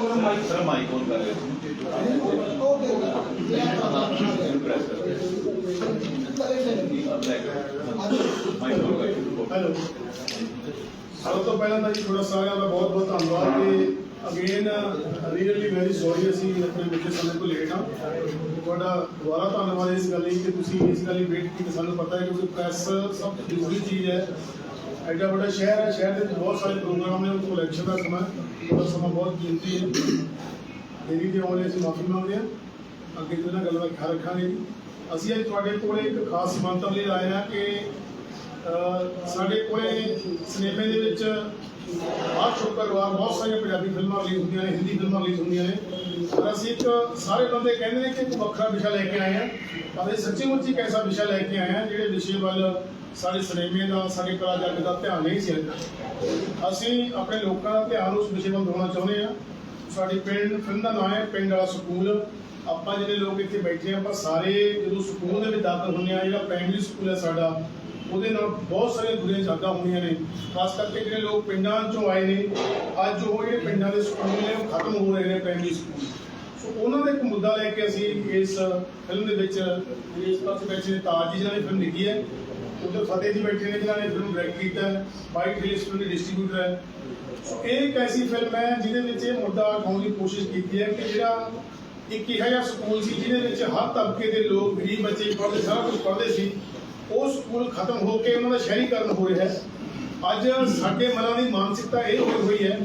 Mic sir mic on ਕਰ ਲਿਆ press ਕਰ ਮਾਈਕ ਔਨ ਕਰ ਹੈਲੋ ਸਭ ਤੋਂ ਪਹਿਲਾਂ ਤਾਂ ਜੀ ਤੁਹਾਡਾ ਸਾਰਿਆਂ ਦਾ ਬਹੁਤ ਬਹੁਤ ਧੰਨਵਾਦ ਤੇ ਅਗੇਨ ਰੀਅਲੀ ਵੈਰੀ ਸੌਰੀ ਅਸੀਂ ਆਪਣੇ ਬੱਚੇ ਸਮੇਂ ਤੋਂ ਲੇਟ ਹਾਂ ਤੁਹਾਡਾ ਦੁਬਾਰਾ ਧੰਨਵਾਦ ਇਸ ਗੱਲ ਲਈ ਕਿ ਤੁਸੀਂ ਇਸ ਗੱਲ ਲਈ ਵੇਟ ਕੀਤੀ ਸਾਨੂੰ ਪਤਾ ਹੈ ਕਿ ਪ੍ਰੈਸ ਸਭ ਤੋਂ ਜ਼ਰੂਰੀ ਚੀਜ਼ ਹੈ ਐਡਾ ਵੱਡਾ ਸ਼ਹਿਰ ਹੈ, ਸ਼ਹਿਰ ਦੇ ਵਿੱਚ ਬਹੁਤ ਸਾਰੇ ਪ੍ਰੋਗਰਾਮ ਨੇ, ਉਹ ਇਲੈਕਸ਼ਨ ਦਾ ਸਮਾਂ ਉਹਦਾ ਸਮਾਂ ਬਹੁਤ ਕੀਮਤੀ ਹੈ। ਦੇਰੀ ਦੇ ਆਉਣ ਅਸੀਂ ਮਾਫੀ ਮੰਗਦੇ ਹਾਂ। ਅੱਗੇ ਤੋਂ ਇਹਨਾਂ ਗੱਲਾਂ ਦਾ ਖਿਆਲ ਰੱਖਾਂਗੇ ਜੀ। ਅਸੀਂ ਅੱਜ ਤੁਹਾਡੇ ਕੋਲੇ ਇੱਕ ਖਾਸ ਮੰਤਵ ਲਈ ਆਏ ਹਾਂ ਕਿ ਸਾਡੇ ਕੋਲੇ ਸਿਨੇਮੇ ਦੇ ਵਿੱਚ ਹਰ ਸ਼ੁੱਕਰਵਾਰ ਬਹੁਤ ਸਾਰੀਆਂ ਪੰਜਾਬੀ ਫਿਲਮਾਂ ਰਿਲੀਜ਼ ਹੁੰਦੀਆਂ ਨੇ, ਹਿੰਦੀ ਫਿਲਮਾਂ ਰਿਲੀਜ਼ ਹੁੰਦੀਆਂ ਨੇ। ਪਰ ਅਸੀਂ ਇੱਕ ਸਾਰੇ ਬੰਦੇ ਕਹਿੰਦੇ ਨੇ ਕਿ ਇੱਕ ਵੱਖਰਾ ਵਿਸ਼ਾ ਲੈ ਕੇ ਆਏ ਹਾਂ। ਪਰ ਇਹ ਸੱਚੀ ਮੁੱਚੀ ਇੱਕ ਐਸਾ ਵਿਸ਼ਾ ਲੈ ਕੇ ਆਏ ਹਾਂ, ਜਿਹੜੇ ਵਿਸ਼ੇ ਵੱਲ ਸਾਡੇ ਸਿਨੇਮੇ ਦਾ, ਸਾਡੇ ਕਲਾ ਜਗਤ ਦਾ ਧਿਆਨ ਨਹੀਂ ਸੀ ਅੱਜ। ਅਸੀਂ ਆਪਣੇ ਲੋਕਾਂ ਦਾ ਧਿਆਨ ਉਸ ਵਿਸ਼ੇ ਵੱਲ ਦਿਵਾਉਣਾ ਚਾਹੁੰਦੇ ਹਾਂ। ਸਾਡੀ ਪਿੰਡ ਫਿਲਮ ਦਾ ਨਾਮ ਹੈ ਪਿੰਡ ਵਾਲਾ ਸਕੂਲ। ਆਪਾਂ ਜਿਹੜੇ ਲੋਕ ਇੱਥੇ ਬੈਠੇ ਹਾਂ, ਆਪਾਂ ਸਾਰੇ ਜਦੋਂ ਸਕੂਲ ਦੇ ਵਿੱਚ ਦਾਖਲ ਹੁੰਦੇ ਆ ਜਿਹੜਾ ਪ੍ਰਾਇਮਰੀ ਸਕੂਲ ਹੈ ਸਾਡਾ, ਉਹਦੇ ਨਾਲ ਬਹੁਤ ਸਾਰੀਆਂ ਬੁਰੀਆਂ ਯਾਦਾਂ ਹੁੰਦੀਆਂ ਨੇ। ਖਾਸ ਕਰਕੇ ਜਿਹੜੇ ਲੋਕ ਪਿੰਡਾਂ ਚੋਂ ਆਏ ਨੇ, ਅੱਜ ਉਹ ਜਿਹੜੇ ਪਿੰਡਾਂ ਦੇ ਸਕੂਲ ਨੇ, ਉਹ ਖਤਮ ਹੋ ਰਹੇ ਨੇ ਪ੍ਰਾਇਮਰੀ ਸਕੂਲ। ਸੋ ਉਹਨਾਂ ਦਾ ਇੱਕ ਮੁੱਦਾ ਲੈ ਕੇ ਅਸੀਂ ਇਸ ਫਿਲਮ ਦੇ ਵਿੱਚ, ਇਸ ਪਾਸੇ ਬੈਠੇ ਤਾਜ ਜੀ, ਜਿਹਨਾਂ ਨੇ ਫਿਲਮ ਲਿਖੀ ਹੈ। ਉਧਰ ਫਤਿਹ ਜੀ ਬੈਠੇ ਨੇ ਜਿਨ੍ਹਾਂ ਨੇ ਫਿਲਮ ਡਾਇਰੈਕਟ ਕੀਤਾ ਵਾਈਟ ਹਿਲਸ ਦੇ ਡਿਸਟ੍ਰੀਬਿਊਟਰ ਹੈ। ਸੋ ਇਹ ਇੱਕ ਐਸੀ ਫਿਲਮ ਹੈ ਜਿਹਦੇ ਵਿੱਚ ਇਹ ਮੁੱਦਾ ਉਠਾਉਣ ਦੀ ਕੋਸ਼ਿਸ਼ ਕੀਤੀ ਹੈ ਕਿ ਜਿਹੜਾ ਇੱਕ ਇਹੋ ਜਿਹਾ ਸਕੂਲ ਸੀ ਜਿਹਦੇ ਵਿੱਚ ਹਰ ਤਬਕੇ ਦੇ ਲੋਕ, ਗਰੀਬ ਬੱਚੇ ਪੜ੍ਹਦੇ, ਸਾਰਾ ਕੁਝ ਪੜ੍ਹਦੇ ਸੀ, ਉਹ ਸਕੂਲ ਖਤਮ ਹੋ ਕੇ ਉਹਨਾਂ ਦਾ ਸ਼ਹਿਰੀਕਰਨ ਹੋ ਰਿਹਾ ਹੈ। ਅੱਜ ਸਾਡੇ ਮਨਾਂ ਦੀ ਮਾਨਸਿਕਤਾ ਇਹ ਹੋਈ ਹੋਈ ਹੈ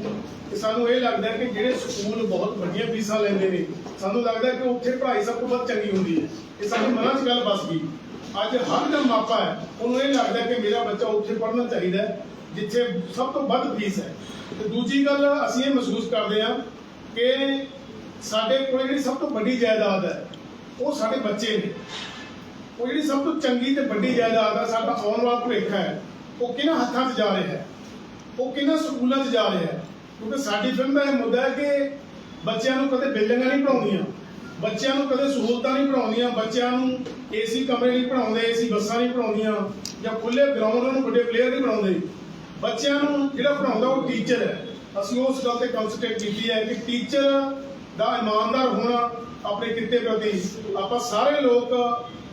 ਕਿ ਸਾਨੂੰ ਇਹ ਲੱਗਦਾ ਕਿ ਜਿਹੜੇ ਸਕੂਲ ਬਹੁਤ ਵੱਡੀਆਂ ਫੀਸਾਂ ਲੈਂਦੇ ਨੇ, ਸਾਨੂੰ ਲੱਗਦਾ ਕਿ ਉੱਥੇ ਪੜ੍ਹਾਈ ਸਭ ਤੋਂ ਵੱਧ ਚੰਗੀ ਹੁੰਦੀ ਹੈ। ਇਹ ਸਾਡੇ ਮਨਾਂ 'ਚ ਗੱਲ ਬਸ ਗਈ। ਅੱਜ ਹਰ ਜਿਹੜਾ ਮਾਪਾ ਹੈ, ਉਹਨੂੰ ਇਹ ਲੱਗਦਾ ਕਿ ਮੇਰਾ ਬੱਚਾ ਉੱਥੇ ਪੜ੍ਹਨਾ ਚਾਹੀਦਾ ਜਿੱਥੇ ਸਭ ਤੋਂ ਵੱਧ ਫੀਸ ਹੈ। ਤੇ ਦੂਜੀ ਗੱਲ ਅਸੀਂ ਇਹ ਮਹਿਸੂਸ ਕਰਦੇ ਹਾਂ ਕਿ ਸਾਡੇ ਕੋਲ ਜਿਹੜੀ ਸਭ ਤੋਂ ਵੱਡੀ ਜਾਇਦਾਦ ਹੈ, ਉਹ ਸਾਡੇ ਬੱਚੇ ਨੇ। ਉਹ ਜਿਹੜੀ ਸਭ ਤੋਂ ਚੰਗੀ ਤੇ ਵੱਡੀ ਜਾਇਦਾਦ ਹੈ ਸਾਡਾ ਆਉਣ ਵਾਲਾ ਭਵਿੱਖ ਹੈ, ਉਹ ਕਿਹਨਾਂ ਹੱਥਾਂ 'ਚ ਜਾ ਰਿਹਾ ਹੈ? ਉਹ ਕਿਹਨਾਂ ਸਕੂਲਾਂ 'ਚ ਜਾ ਰਿਹਾ ਹੈ? ਕਿਉਂਕਿ ਸਾਡੀ ਫਿਲਮ ਦਾ ਇਹ ਮੁੱਦਾ ਹੈ ਕਿ ਬੱਚਿਆਂ ਨੂੰ ਕਦੇ ਬਿਲਡਿੰਗਾਂ ਨਹੀਂ ਪੜਾਉਣੀਆਂ ਬੱਚਿਆਂ ਨੂੰ ਕਦੇ ਸਹੂਲਤਾਂ ਨਹੀਂ ਪੜਾਉਣੀਆਂ ਬੱਚਿਆਂ ਨੂੰ ਏਸੀ ਕਮਰੇ ਨਹੀਂ ਪੜਾਉਂਦੇ ਏਸੀ ਬੱਸਾਂ ਨਹੀਂ ਪੜਾਉਂਦੀਆਂ ਜਾਂ ਖੁੱਲੇ ਗਰਾਊਂਡ ਨੂੰ ਵੱਡੇ ਪਲੇਅਰ ਨਹੀਂ ਬਣਾਉਂਦੇ। ਬੱਚਿਆਂ ਨੂੰ ਜਿਹੜਾ ਪੜਾਉਂਦਾ ਉਹ ਟੀਚਰ ਹੈ। ਅਸੀਂ ਉਸ ਗੱਲ ਤੇ ਕਨਸੈਂਟਰੇਟ ਕੀਤੀ ਹੈ ਕਿ ਟੀਚਰ ਦਾ ਇਮਾਨਦਾਰ ਹੋਣਾ ਆਪਣੇ ਕਿੱਤੇ ਪ੍ਰਤੀ। ਆਪਾਂ ਸਾਰੇ ਲੋਕ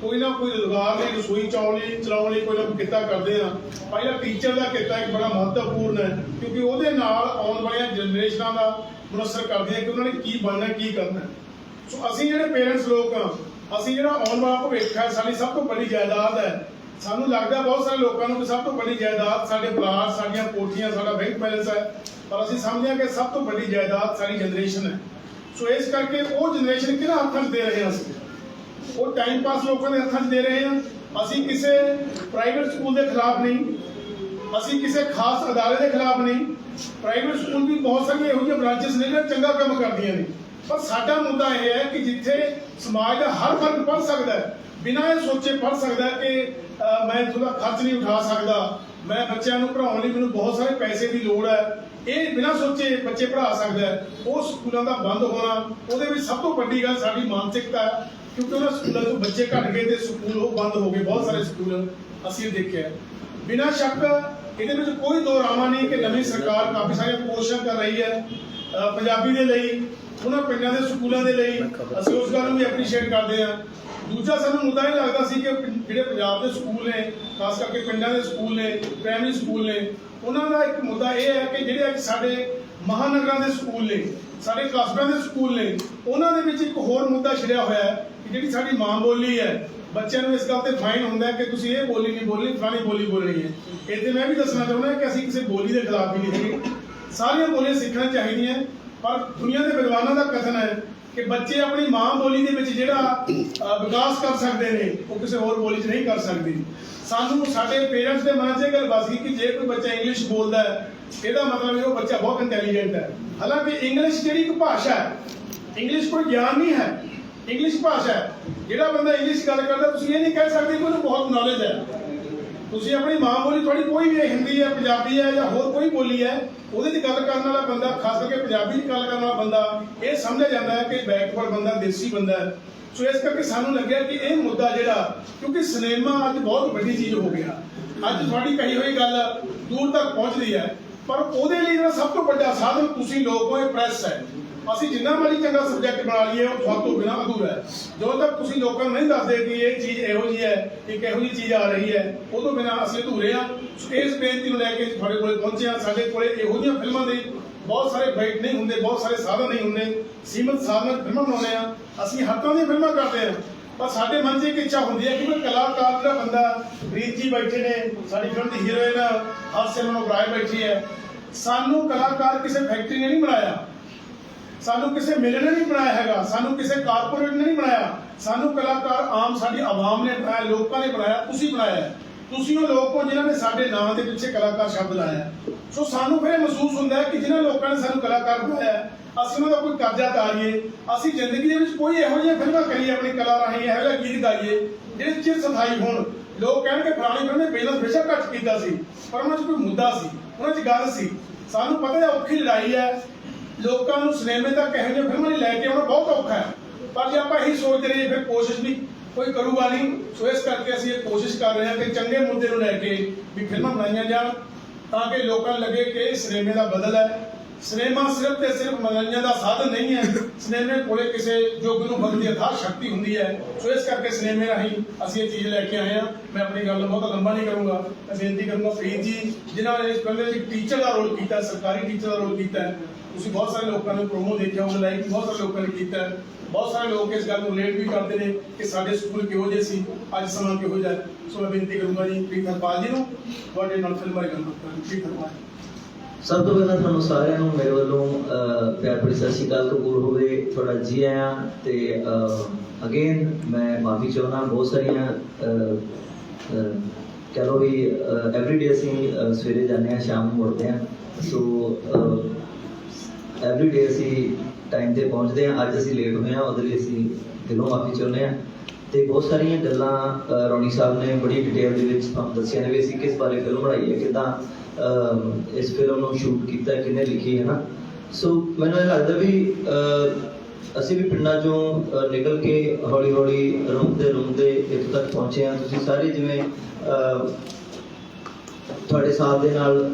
ਕੋਈ ਨਾ ਕੋਈ ਰੁਜ਼ਗਾਰ ਲਈ, ਰਸੋਈ ਚਲਾਉਣ ਲਈ ਚਲਾਉਣ ਲਈ ਕੋਈ ਨਾ ਕੋਈ ਕਿੱਤਾ ਕਰਦੇ ਆ ਪਹਿਲਾ ਟੀਚਰ ਦਾ ਕਿੱਤਾ ਇੱਕ ਬੜਾ ਮਹੱਤਵਪੂਰਨ ਹੈ, ਕਿਉਂਕਿ ਉਹਦੇ ਨਾਲ ਆਉਣ ਵਾਲੀਆਂ ਜਨਰੇਸ਼ਨਾਂ ਦਾ ਮੁਨਸਰ ਕਰਦੇ ਆ ਕਿ ਉਹਨਾਂ ਨੇ ਕੀ ਬਣਨਾ, ਕੀ ਕਰਨਾ। ਸੋ ਅਸੀਂ ਜਿਹੜੇ ਪੇਰੈਂਟਸ ਲੋਕ ਆ ਅਸੀਂ ਜਿਹੜਾ ਆਉਣ ਵਾਲਾ ਭਵਿੱਖ ਹੈ, ਸਾਡੀ ਸਭ ਤੋਂ ਵੱਡੀ ਜਾਇਦਾਦ ਹੈ। ਸਾਨੂੰ ਲੱਗਦਾ ਬਹੁਤ ਸਾਰੇ ਲੋਕਾਂ ਨੂੰ ਕਿ ਸਭ ਤੋਂ ਵੱਡੀ ਜਾਇਦਾਦ ਸਾਡੇ ਪਲਾਟ ਸਾਡੀਆਂ ਕੋਠੀਆਂ, ਸਾਡਾ ਬੈਂਕ ਬੈਲੈਂਸ ਹੈ। ਪਰ ਅਸੀਂ ਸਮਝਦੇ ਹਾਂ ਕਿ ਸਭ ਤੋਂ ਵੱਡੀ ਜਾਇਦਾਦ ਸਾਡੀ ਜਨਰੇਸ਼ਨ ਹੈ। ਸੋ ਇਸ ਕਰਕੇ ਉਹ ਜਨਰੇਸ਼ਨ ਕਿਹਨਾਂ ਹੱਥਾਂ 'ਚ ਦੇ ਰਹੇ ਹਾਂ ਅਸੀਂ? ਉਹ ਟਾਈਮ ਪਾਸ ਲੋਕਾਂ ਦੇ ਹੱਥਾਂ 'ਚ ਦੇ ਰਹੇ ਹਾਂ। ਅਸੀਂ ਕਿਸੇ ਪ੍ਰਾਈਵੇਟ ਸਕੂਲ ਦੇ ਖਿਲਾਫ ਨਹੀਂ। ਅਸੀਂ ਕਿਸੇ ਖਾਸ ਅਦਾਰੇ ਦੇ ਖਿਲਾਫ ਨਹੀਂ। ਪ੍ਰਾਈਵੇਟ ਸਕੂਲ ਵੀ ਬਹੁਤ ਸਾਰੀਆਂ ਇਹੋ ਜਿਹੀਆਂ ਬ੍ਰਾਂਚਸ ਨੇ ਜਿਹੜੇ ਚੰਗਾ ਕੰਮ ਕਰਦੀਆਂ ਨੇ। ਪਰ ਸਾਡਾ ਮੁੱਦਾ ਇਹ ਹੈ ਕਿ ਜਿੱਥੇ ਸਮਾਜ ਦਾ ਹਰ ਵਰਗ ਪੜ੍ਹ ਸਕਦਾ ਹੈ, ਬਿਨਾਂ ਇਹ ਸੋਚੇ ਪੜ੍ਹ ਸਕਦਾ ਕਿ ਮੈਂ ਥੋੜਾ ਖਰਚ ਨਹੀਂ ਉਠਾ ਸਕਦਾ, ਮੈਂ ਬੱਚਿਆਂ ਨੂੰ ਪੜ੍ਹਾਉਣ ਲਈ ਮੈਨੂੰ ਬਹੁਤ ਸਾਰੇ ਪੈਸੇ ਦੀ ਲੋੜ ਹੈ, ਇਹ ਬਿਨਾਂ ਸੋਚੇ ਬੱਚੇ ਪੜ੍ਹਾ ਸਕਦਾ ਹੈ, ਉਹ ਸਕੂਲਾਂ ਦਾ ਬੰਦ ਹੋਣਾ, ਉਹਦੇ ਵਿੱਚ ਸਭ ਤੋਂ ਵੱਡੀ ਗੱਲ ਸਾਡੀ ਮਾਨਸਿਕਤਾ ਹੈ, ਕਿਉਂਕਿ ਉਹਨਾਂ ਸਕੂਲਾਂ ਤੋਂ ਬੱਚੇ ਘਟ ਗਏ ਤੇ ਸਕੂਲ ਉਹ ਬੰਦ ਹੋ ਗਏ, ਬਹੁਤ ਸਾਰੇ ਸਕੂਲ ਅਸੀਂ ਦੇਖਿਆ ਬਿਨਾਂ ਸ਼ੱਕ ਇਹਦੇ ਵਿੱਚ ਕੋਈ ਦੋ ਰਾਵਾਂ ਨਹੀਂ ਕਿ ਨਵੀਂ ਸਰਕਾਰ ਕਾਫੀ ਸਾਰੀਆਂ ਕੋਸ਼ਿਸ਼ਾਂ ਕਰ ਰਹੀ ਹੈ ਪੰਜਾਬੀ ਦੇ ਲਈ ਉਹਨਾਂ ਪਿੰਡਾਂ ਦੇ ਸਕੂਲਾਂ ਦੇ ਲਈ ਅਸੀਂ ਉਸ ਗੱਲ ਨੂੰ ਵੀ ਐਪਰੀਸ਼ੀਏਟ ਕਰਦੇ ਹਾਂ। ਦੂਜਾ ਸਾਨੂੰ ਮੁੱਦਾ ਇਹ ਲੱਗਦਾ ਸੀ ਕਿ ਜਿਹੜੇ ਪੰਜਾਬ ਦੇ ਸਕੂਲ ਨੇ ਖਾਸ ਕਰਕੇ ਪਿੰਡਾਂ ਦੇ ਸਕੂਲ ਨੇ ਪ੍ਰਾਇਮਰੀ ਸਕੂਲ ਨੇ ਉਹਨਾਂ ਦਾ ਇੱਕ ਮੁੱਦਾ ਇਹ ਹੈ ਕਿ ਜਿਹੜੇ ਅੱਜ ਸਾਡੇ ਮਹਾਨਗਰਾਂ ਦੇ ਸਕੂਲ ਨੇ ਸਾਡੇ ਕਸਬਿਆਂ ਦੇ ਸਕੂਲ ਨੇ ਉਹਨਾਂ ਦੇ ਵਿੱਚ ਇੱਕ ਹੋਰ ਮੁੱਦਾ ਛਿੜਿਆ ਹੋਇਆ ਹੈ ਕਿ ਜਿਹੜੀ ਸਾਡੀ ਮਾਂ ਬੋਲੀ ਹੈ ਬੱਚਿਆਂ ਨੂੰ ਇਸ ਗੱਲ ਤੇ ਫਾਈਨ ਹੁੰਦਾ ਹੈ ਕਿ ਤੁਸੀਂ ਇਹ ਬੋਲੀ ਨਹੀਂ ਬੋਲਣੀ ਫਲਾਣੀ ਬੋਲੀ ਬੋਲਣੀ ਹੈ। ਇੱਥੇ ਮੈਂ ਵੀ ਦੱਸਣਾ ਚਾਹੁੰਦਾ ਕਿ ਅਸੀਂ ਕਿਸੇ ਬੋਲੀ ਦੇ ਖਿਲਾਫ ਵੀ ਨਹੀਂ ਹੈਗੇ। ਸਾਰੀਆਂ ਬੋਲੀਆਂ ਸਿੱਖਣਾ ਚਾਹੀਦੀਆਂ ਪਰ ਦੁਨੀਆ ਦੇ ਵਿਦਵਾਨਾਂ ਦਾ ਕਥਨ ਹੈ ਕਿ ਬੱਚੇ ਆਪਣੀ ਮਾਂ ਬੋਲੀ ਦੇ ਵਿੱਚ ਜਿਹੜਾ ਵਿਕਾਸ ਕਰ ਸਕਦੇ ਨੇ, ਉਹ ਕਿਸੇ ਹੋਰ ਬੋਲੀ 'ਚ ਨਹੀਂ ਕਰ ਸਕਦੇ। ਸਾਨੂੰ ਸਾਡੇ ਪੇਰੈਂਟਸ ਦੇ ਮਨ 'ਚ ਇਹ ਗੱਲ ਵਸ ਗਈ ਕਿ ਜੇ ਕੋਈ ਬੱਚਾ ਇੰਗਲਿਸ਼ ਬੋਲਦਾ ਹੈ, ਇਹਦਾ ਮਤਲਬ ਇਹ ਉਹ ਬੱਚਾ ਬਹੁਤ ਇੰਟੈਲੀਜੈਂਟ ਹੈ। ਹਾਲਾਂਕਿ ਇੰਗਲਿਸ਼ ਜਿਹੜੀ ਇੱਕ ਭਾਸ਼ਾ ਹੈ ਇੰਗਲਿਸ਼ ਕੋਈ ਗਿਆਨ ਨਹੀਂ ਹੈ। ਇੰਗਲਿਸ਼ ਭਾਸ਼ਾ ਹੈ। ਜਿਹੜਾ ਬੰਦਾ ਇੰਗਲਿਸ਼ ਗੱਲ ਕਰਦਾ, ਤੁਸੀਂ ਇਹ ਨਹੀਂ ਕਹਿ ਸਕਦੇ ਕਿ ਉਹਨੂੰ ਬਹੁਤ ਨੌਲੇਜ ਹੈ। ਤੁਸੀਂ ਆਪਣੀ ਮਾਂ ਬੋਲੀ ਤੁਹਾਡੀ ਕੋਈ ਵੀ ਹੈ, ਹਿੰਦੀ ਹੈ ਪੰਜਾਬੀ ਹੈ ਜਾਂ ਹੋਰ ਕੋਈ ਬੋਲੀ ਹੈ ਉਹਦੇ 'ਚ ਗੱਲ ਕਰਨ ਵਾਲਾ ਬੰਦਾ ਖਾਸ ਕਰਕੇ ਪੰਜਾਬੀ 'ਚ ਗੱਲ ਕਰਨ ਵਾਲਾ ਬੰਦਾ ਇਹ ਸਮਝਿਆ ਜਾਂਦਾ ਹੈ ਕਿ ਬੈਕਵਰਡ ਬੰਦਾ ਦੇਸੀ ਬੰਦਾ ਹੈ। ਸੋ ਇਸ ਕਰਕੇ ਸਾਨੂੰ ਲੱਗਿਆ ਕਿ ਇਹ ਮੁੱਦਾ ਜਿਹੜਾ ਕਿਉਂਕਿ ਸਿਨੇਮਾ ਅੱਜ ਬਹੁਤ ਵੱਡੀ ਚੀਜ਼ ਹੋ ਗਿਆ। ਅੱਜ ਤੁਹਾਡੀ ਕਹੀ ਹੋਈ ਗੱਲ ਦੂਰ ਤੱਕ ਪਹੁੰਚਦੀ ਹੈ ਪਰ ਉਹਦੇ ਲਈ ਜਿਹੜਾ ਸਭ ਤੋਂ ਵੱਡਾ ਸਾਧਨ ਤੁਸੀਂ ਲੋਕ ਹੋ ਇਹ ਪ੍ਰੈਸ ਹੈ। ਅਸੀਂ ਜਿੰਨਾ ਮਰਜ਼ੀ ਚੰਗਾ ਸਬਜੈਕਟ ਬਣਾ ਲਈਏ, ਉਹ ਤੁਹਾਡੇ ਤੋਂ ਬਿਨਾਂ ਅਧੂਰਾ ਹੈ। ਜਦੋਂ ਤੱਕ ਤੁਸੀਂ ਲੋਕਾਂ ਨੂੰ ਨਹੀਂ ਦੱਸਦੇ ਕਿ ਇਹ ਚੀਜ਼ ਇਹੋ ਜਿਹੀ ਹੈ, ਕਿ ਕਿਹੋ ਜਿਹੀ ਚੀਜ਼ ਆ ਰਹੀ ਹੈ, ਉਹ ਤੋਂ ਬਿਨਾਂ ਅਸੀਂ ਅਧੂਰੇ ਆ ਇਸ ਬੇਨਤੀ ਨੂੰ ਲੈ ਕੇ ਤੁਹਾਡੇ ਕੋਲੇ ਪਹੁੰਚੇ ਹਾਂ। ਸਾਡੇ ਕੋਲੇ ਇਹੋ ਜਿਹੀਆਂ ਫਿਲਮਾਂ ਦੇ ਬਹੁਤ ਸਾਰੇ ਬ੍ਰਾਈਟ ਨਹੀਂ ਹੁੰਦੇ, ਬਹੁਤ ਸਾਰੇ ਸਾਧਨ ਨਹੀਂ ਹੁੰਦੇ। ਸੀਮਤ ਸਾਧਨ ਫਿਲਮਾਂ ਬਣਾਉਂਦੇ ਆ ਅਸੀਂ ਹੱਥਾਂ ਦੀਆਂ ਫਿਲਮਾਂ ਕਰਦੇ ਆ ਪਰ ਸਾਡੇ ਮਨ 'ਚ ਇੱਕ ਇੱਛਾ ਹੁੰਦੀ ਹੈ ਕਿ ਕੋਈ ਕਲਾਕਾਰ ਦਾ ਬੰਦਾ ਰੀਤ ਜੀ ਬੈਠੇ ਨੇ, ਸਾਡੀ ਫਿਲਮ ਦੀ ਹੀਰੋਇਨ ਹਰਸਿਮਰਨ ਉਬਰਾਏ ਬੈਠੀ ਹੈ। ਸਾਨੂੰ ਕਲਾਕਾਰ ਕਿਸੇ ਫੈਕਟਰੀ ਨੇ ਨਹੀਂ ਬਣਾਇਆ। ਸਾਨੂੰ ਕਿਸੇ ਮੇਲੇ ਨੇ ਨਹੀਂ ਬਣਾਇਆ ਹੈਗਾ। ਸਾਨੂੰ ਕਿਸੇ ਕਾਰਪੋਰੇਟ ਨੇ ਨਹੀਂ ਬਣਾਇਆ। ਸਾਨੂੰ ਕਲਾਕਾਰ ਆਮ ਸਾਡੀ ਆਵਾਮ ਨੇ ਬਣਾਇਆ, ਲੋਕਾਂ ਨੇ ਬਣਾਇਆ, ਤੁਸੀਂ ਬਣਾਇਆ ਤੁਸੀਂ ਉਹ ਲੋਕ ਹੋ ਜਿਨ੍ਹਾਂ ਨੇ ਸਾਡੇ ਨਾਂ ਦੇ ਪਿੱਛੇ ਕਲਾਕਾਰ ਸ਼ਬਦ ਲਾਇਆ ਸੋ ਸਾਨੂੰ ਫਿਰ ਮਹਿਸੂਸ ਹੁੰਦਾ ਹੈ ਕਿ ਜਿਨ੍ਹਾਂ ਲੋਕਾਂ ਨੇ ਸਾਨੂੰ ਕਲਾਕਾਰ ਬਣਾਇਆ ਅਸੀਂ ਉਹਨਾਂ ਦਾ ਕੋਈ ਕਰਜ਼ਾ ਤਾਰੀਏ, ਅਸੀਂ ਜ਼ਿੰਦਗੀ ਦੇ ਵਿੱਚ ਕੋਈ ਇਹੋ ਜਿਹੀਆਂ ਫਿਲਮਾਂ ਕਰੀਏ, ਆਪਣੀ ਕਲਾ ਰਾਹੀਂ ਇਹੋ ਜਿਹਾ ਗੀਤ ਗਾਈਏ, ਜਿਹੜੇ ਚਿਰ ਸਥਾਈ ਹੋਣ। ਲੋਕ ਕਹਿਣਗੇ ਫਲਾਣੀ ਫਿਲਮ ਨੇ ਬਿਜ਼ਨਸ ਬੇਸ਼ੱਕ ਘੱਟ ਕੀਤਾ ਸੀ, ਪਰ ਉਹਨਾਂ 'ਚ ਕੋਈ ਮੁੱਦਾ ਸੀ ਉਹਨਾਂ 'ਚ ਗੱਲ ਸੀ। ਸਾਨੂੰ ਪਤਾ ਹੈ ਔਖੀ ਲੜਾਈ ਹੈ ਲੋਕਾਂ ਨੂੰ ਸਿਨੇਮੇ ਤੱਕ ਇਹੋ ਜਿਹੀਆਂ ਫਿਲਮਾਂ ਨਹੀਂ ਲੈ ਕੇ ਆਉਣਾ ਬਹੁਤ ਔਖਾ ਹੈ। ਪਰ ਜੇ ਆਪਾਂ ਇਹੀ ਸੋਚਦੇ ਰਹੀਏ, ਫਿਰ ਕੋਸ਼ਿਸ਼ ਵੀ ਕੋਈ ਕਰੂਗਾ ਨਹੀਂ। ਸੋ ਇਸ ਕਰਕੇ ਅਸੀਂ ਇਹ ਕੋਸ਼ਿਸ਼ ਕਰ ਰਹੇ ਹਾਂ ਕਿ ਚੰਗੇ ਮੁੱਦੇ ਨੂੰ ਲੈ ਕੇ ਵੀ ਫਿਲਮਾਂ ਬਣਾਈਆਂ ਜਾਣ, ਤਾਂ ਕਿ ਲੋਕਾਂ ਨੂੰ ਲੱਗੇ ਕਿ ਇਹ ਸਿਨੇਮੇ ਦਾ ਬਦਲ ਹੈ। ਸਿਨੇਮਾ ਸਿਰਫ ਤੇ ਸਿਰਫ ਮਨੋਰੰਜਨ ਦਾ ਸਾਧਨ ਨਹੀਂ ਹੈ। ਸਿਨੇਮੇ ਕੋਲੇ ਕਿਸੇ ਯੁੱਗ ਨੂੰ ਬਦਲਦੀ ਅਥਾਹ ਸ਼ਕਤੀ ਹੁੰਦੀ ਹੈ। ਸੋ ਇਸ ਕਰਕੇ ਸਿਨੇਮੇ ਰਾਹੀਂ ਅਸੀਂ ਇਹ ਚੀਜ਼ ਲੈ ਕੇ ਆਏ ਹਾਂ। ਮੈਂ ਆਪਣੀ ਗੱਲ ਬਹੁਤ ਲੰਬਾ ਨਹੀਂ ਕਰੂੰਗਾ। ਮੈਂ ਬੇਨਤੀ ਕਰੂੰਗਾ ਫਰੀਦ ਜੀ, ਜਿਨ੍ਹਾਂ ਨੇ ਇਸ ਫਿਲਮ ਦੇ ਟੀਚਰ ਦਾ ਰੋਲ ਕੀਤਾ, ਸਰਕਾਰੀ ਟੀਚਰ ਦਾ ਰੋਲ ਕੀਤਾ ਤੁਸੀਂ ਬਹੁਤ ਸਾਰੇ ਲੋਕਾਂ ਨੇ ਪ੍ਰੋਮੋ ਦੇਖਿਆ ਹੋਊਗਾ ਲਾਈਕ ਬਹੁਤ ਸਾਰੇ ਲੋਕਾਂ ਨੇ ਕੀਤਾ ਬਹੁਤ ਸਾਰੇ ਲੋਕ ਇਸ ਗੱਲ ਨੂੰ ਰਿਲੇਟ ਵੀ ਕਰਦੇ ਨੇ ਕਿ ਸਾਡੇ ਸਕੂਲ ਕਿਹੋ ਜਿਹੇ ਸੀ ਅੱਜ ਸਮਾਂ ਕਿਹੋ ਜਿਹਾ ਸੋ ਮੈਂ ਬੇਨਤੀ ਕਰੂੰਗਾ ਜੀ ਪ੍ਰੀਤ ਹਰਪਾਲ ਜੀ ਨੂੰ ਤੁਹਾਡੇ ਨਾਲ ਫਿਲਮ ਬਾਰੇ ਗੱਲ ਕਰਾਂ ਪ੍ਰੀਤ ਹਰਪਾਲ ਸਭ ਤੋਂ ਪਹਿਲਾਂ ਤੁਹਾਨੂੰ ਸਾਰਿਆਂ ਨੂੰ ਮੇਰੇ ਵੱਲੋਂ ਪਿਆਰ ਭਰੀ ਸਤਿ ਸ਼੍ਰੀ ਅਕਾਲ ਕਬੂਲ ਹੋਵੇ ਤੁਹਾਡਾ ਜੀ ਆਇਆਂ ਤੇ ਅਗੇਨ ਮੈਂ ਮਾਫੀ ਚਾਹੁੰਦਾ ਬਹੁਤ ਸਾਰੀਆਂ ਅਹ, ਅਹ, ਕਹਿ ਲਓ ਵੀ ਐਵਰੀਡੇ ਅਸੀਂ ਸਵੇਰੇ ਜਾਂਦੇ ਹਾਂ ਸ਼ਾਮ ਨੂੰ ਮੁੜਦੇ ਹਾਂ। ਸੋ ਐਵਰੀਡੇ ਅਸੀਂ ਟਾਈਮ ਤੇ ਪਹੁੰਚਦੇ ਹਾਂ ਅੱਜ ਅਸੀਂ ਲੇਟ ਹੋਏ ਹਾਂ ਉਹਦੇ ਲਈ ਅਸੀਂ ਦਿਲੋਂ ਮਾਫੀ ਚਾਹੁੰਦੇ ਹਾਂ। ਤੇ ਬਹੁਤ ਸਾਰੀਆਂ ਗੱਲਾਂ ਅਹ, ਰੌਣੀ ਸਾਹਿਬ ਨੇ ਬੜੀ ਡਿਟੇਲ ਦੇ ਵਿੱਚ ਤੁਹਾਨੂੰ ਦੱਸੀਆਂ ਨੇ ਵੀ ਅਸੀਂ ਕਿਸ ਬਾਰੇ ਫਿਲਮ ਬਣਾਈ ਹੈ ਕਿਦਾਂ ਇਸ ਫਿਲਮ ਨੂੰ ਸ਼ੂਟ ਕੀਤਾ ਕਿਹਨੇ ਲਿਖੀ ਹੈ ਨਾ। ਸੋ ਮੈਨੂੰ ਇਹ ਲੱਗਦਾ ਵੀ ਅਸੀਂ ਵੀ ਪਿੰਡਾਂ ਚੋਂ ਨਿਕਲ ਕੇ ਹੌਲੀ ਹੌਲੀ ਰੁੰਦੇ ਰੁੰਦੇ ਇੱਥੇ ਤੱਕ ਪਹੁੰਚੇ ਹਾਂ। ਤੁਸੀਂ ਸਾਰੇ ਜਿਵੇਂ ਤੁਹਾਡੇ ਸਾਥ ਦੇ ਨਾਲ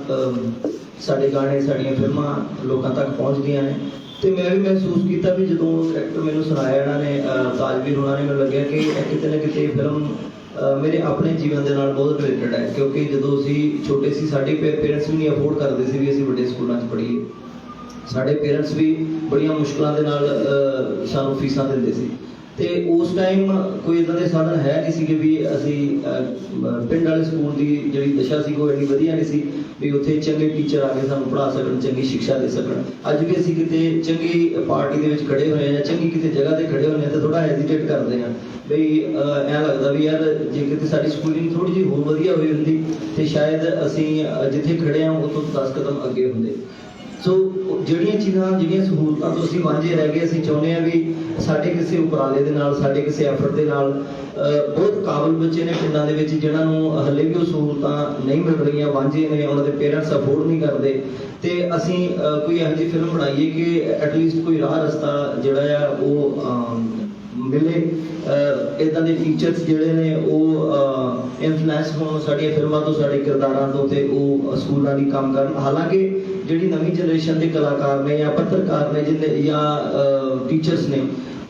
ਸਾਡੇ ਗਾਣੇ ਸਾਡੀਆਂ ਫਿਲਮਾਂ ਲੋਕਾਂ ਤੱਕ ਪਹੁੰਚਦੀਆਂ ਨੇ। ਤੇ ਮੈਂ ਵੀ ਮਹਿਸੂਸ ਕੀਤਾ ਵੀ ਜਦੋਂ ਡਾਇਰੈਕਟਰ ਮੈਨੂੰ ਸੁਣਾਇਆ ਇਹਨਾਂ ਨੇ ਅਹ, ਤਾਜਵੀਰ ਉਹਨਾਂ ਨੇ ਮੈਨੂੰ ਲੱਗਿਆ ਕਿ ਕਿਤੇ ਨਾ ਕਿਤੇ ਫਿਲਮ ਮੇਰੇ ਆਪਣੇ ਜੀਵਨ ਦੇ ਨਾਲ ਬਹੁਤ ਰਿਲੇਟਡ ਹੈ। ਕਿਉਂਕਿ ਜਦੋਂ ਅਸੀਂ ਛੋਟੇ ਸੀ ਸਾਡੇ ਪੇਰੈਂਟਸ ਵੀ ਨਹੀਂ ਅਫੋਰਡ ਕਰਦੇ ਸੀ ਵੀ ਅਸੀਂ ਵੱਡੇ ਸਕੂਲਾਂ 'ਚ ਪੜ੍ਹੀਏ। ਸਾਡੇ ਪੇਰੈਂਟਸ ਵੀ ਬੜੀਆਂ ਮੁਸ਼ਕਲਾਂ ਦੇ ਨਾਲ ਸਾਨੂੰ ਫੀਸਾਂ ਦਿੰਦੇ ਸੀ। ਤੇ ਉਸ ਟਾਈਮ ਕੋਈ ਇਦਾਂ ਦੇ ਸਾਧਨ ਹੈ ਨਹੀਂ ਸੀਗੇ ਵੀ ਅਸੀਂ ਪਿੰਡ ਵਾਲੇ ਸਕੂਲ ਦੀ ਜਿਹੜੀ ਦਸ਼ਾ ਸੀ ਉਹ ਇੰਨੀ ਵਧੀਆ ਨਹੀਂ ਸੀ ਵੀ ਉੱਥੇ ਚੰਗੇ ਟੀਚਰ ਆ ਕੇ ਸਾਨੂੰ ਪੜ੍ਹਾ ਸਕਣ ਚੰਗੀ ਸਿੱਖਿਆ ਦੇ ਸਕਣ। ਅੱਜ ਵੀ ਅਸੀਂ ਕਿਤੇ ਚੰਗੀ ਪਾਰਟੀ ਦੇ ਵਿੱਚ ਖੜੇ ਹੋਏ ਆ ਜਾਂ ਚੰਗੀ ਕਿਤੇ ਜਗ੍ਹਾ ਤੇ ਖੜੇ ਹੋਏ ਆ ਤਾਂ ਥੋੜਾ ਹੈਜ਼ਿਟੇਟ ਕਰਦੇ ਆ ਵੀ ਅਹ, ਐਂ ਲੱਗਦਾ ਵੀ ਯਾਰ ਜੇ ਕਿਤੇ ਸਾਡੀ ਸਕੂਲਿੰਗ ਥੋੜੀ ਜਿਹੀ ਹੋਰ ਵਧੀਆ ਹੋਈ ਹੁੰਦੀ ਤੇ ਸ਼ਾਇਦ ਅਸੀਂ ਜਿੱਥੇ ਖੜੇ ਆ ਉਹ ਤੋਂ 10 ਕਦਮ ਅੱਗੇ ਹੁੰਦੇ। ਸੋ ਜਿਹੜੀਆਂ ਚੀਜ਼ਾਂ, ਜਿਹੜੀਆਂ ਸਹੂਲਤਾਂ ਤੋਂ ਅਸੀਂ ਵਾਂਝੇ ਰਹਿ ਗਏ, ਅਸੀਂ ਚਾਹੁੰਦੇ ਆ ਵੀ ਸਾਡੇ ਕਿਸੇ ਉਪਰਾਲੇ ਦੇ ਨਾਲ, ਸਾਡੇ ਕਿਸੇ ਐਫਰਟ ਦੇ ਨਾਲ ਬਹੁਤ ਕਾਬਲ ਬੱਚੇ ਨੇ ਪਿੰਡਾਂ ਦੇ ਵਿੱਚ, ਜਿਨ੍ਹਾਂ ਨੂੰ ਹਲੇ ਵੀ ਉਹ ਸਹੂਲਤਾਂ ਨਹੀਂ ਮਿਲ ਰਹੀਆਂ, ਵਾਂਝੇ ਨੇ, ਉਹਨਾਂ ਦੇ ਪੇਰੈਂਟਸ ਅਫੋਰਡ ਨਹੀਂ ਕਰਦੇ। ਤੇ ਅਸੀਂ ਕੋਈ ਇਹੋ ਜਿਹੀ ਫਿਲਮ ਬਣਾਈਏ ਕਿ ਐਟਲੀਸਟ ਕੋਈ ਰਾਹ ਰਸਤਾ ਜਿਹੜਾ ਆ, ਉਹ ਮਿਲੇ। ਇਦਾਂ ਦੇ ਟੀਚਰਸ ਜਿਹੜੇ ਨੇ, ਉਹ ਇਨਫਲੂਐਂਸ ਹੋਣ, ਸਾਡੀਆਂ ਫਿਲਮਾਂ ਤੋਂ, ਸਾਡੇ ਕਿਰਦਾਰਾਂ ਤੋਂ ਤੇ ਉਹ ਸਕੂਲਾਂ ਦੀ ਕੰਮ ਕਰਨ। ਹਾਲਾਂਕਿ ਜਿਹੜੀ ਨਵੀਂ ਜਨਰੇਸ਼ਨ ਦੇ ਕਲਾਕਾਰ ਨੇ ਜਾਂ ਪੱਤਰਕਾਰ ਨੇ ਜਿਹਨੇ ਜਾਂ ਟੀਚਰਸ ਨੇ,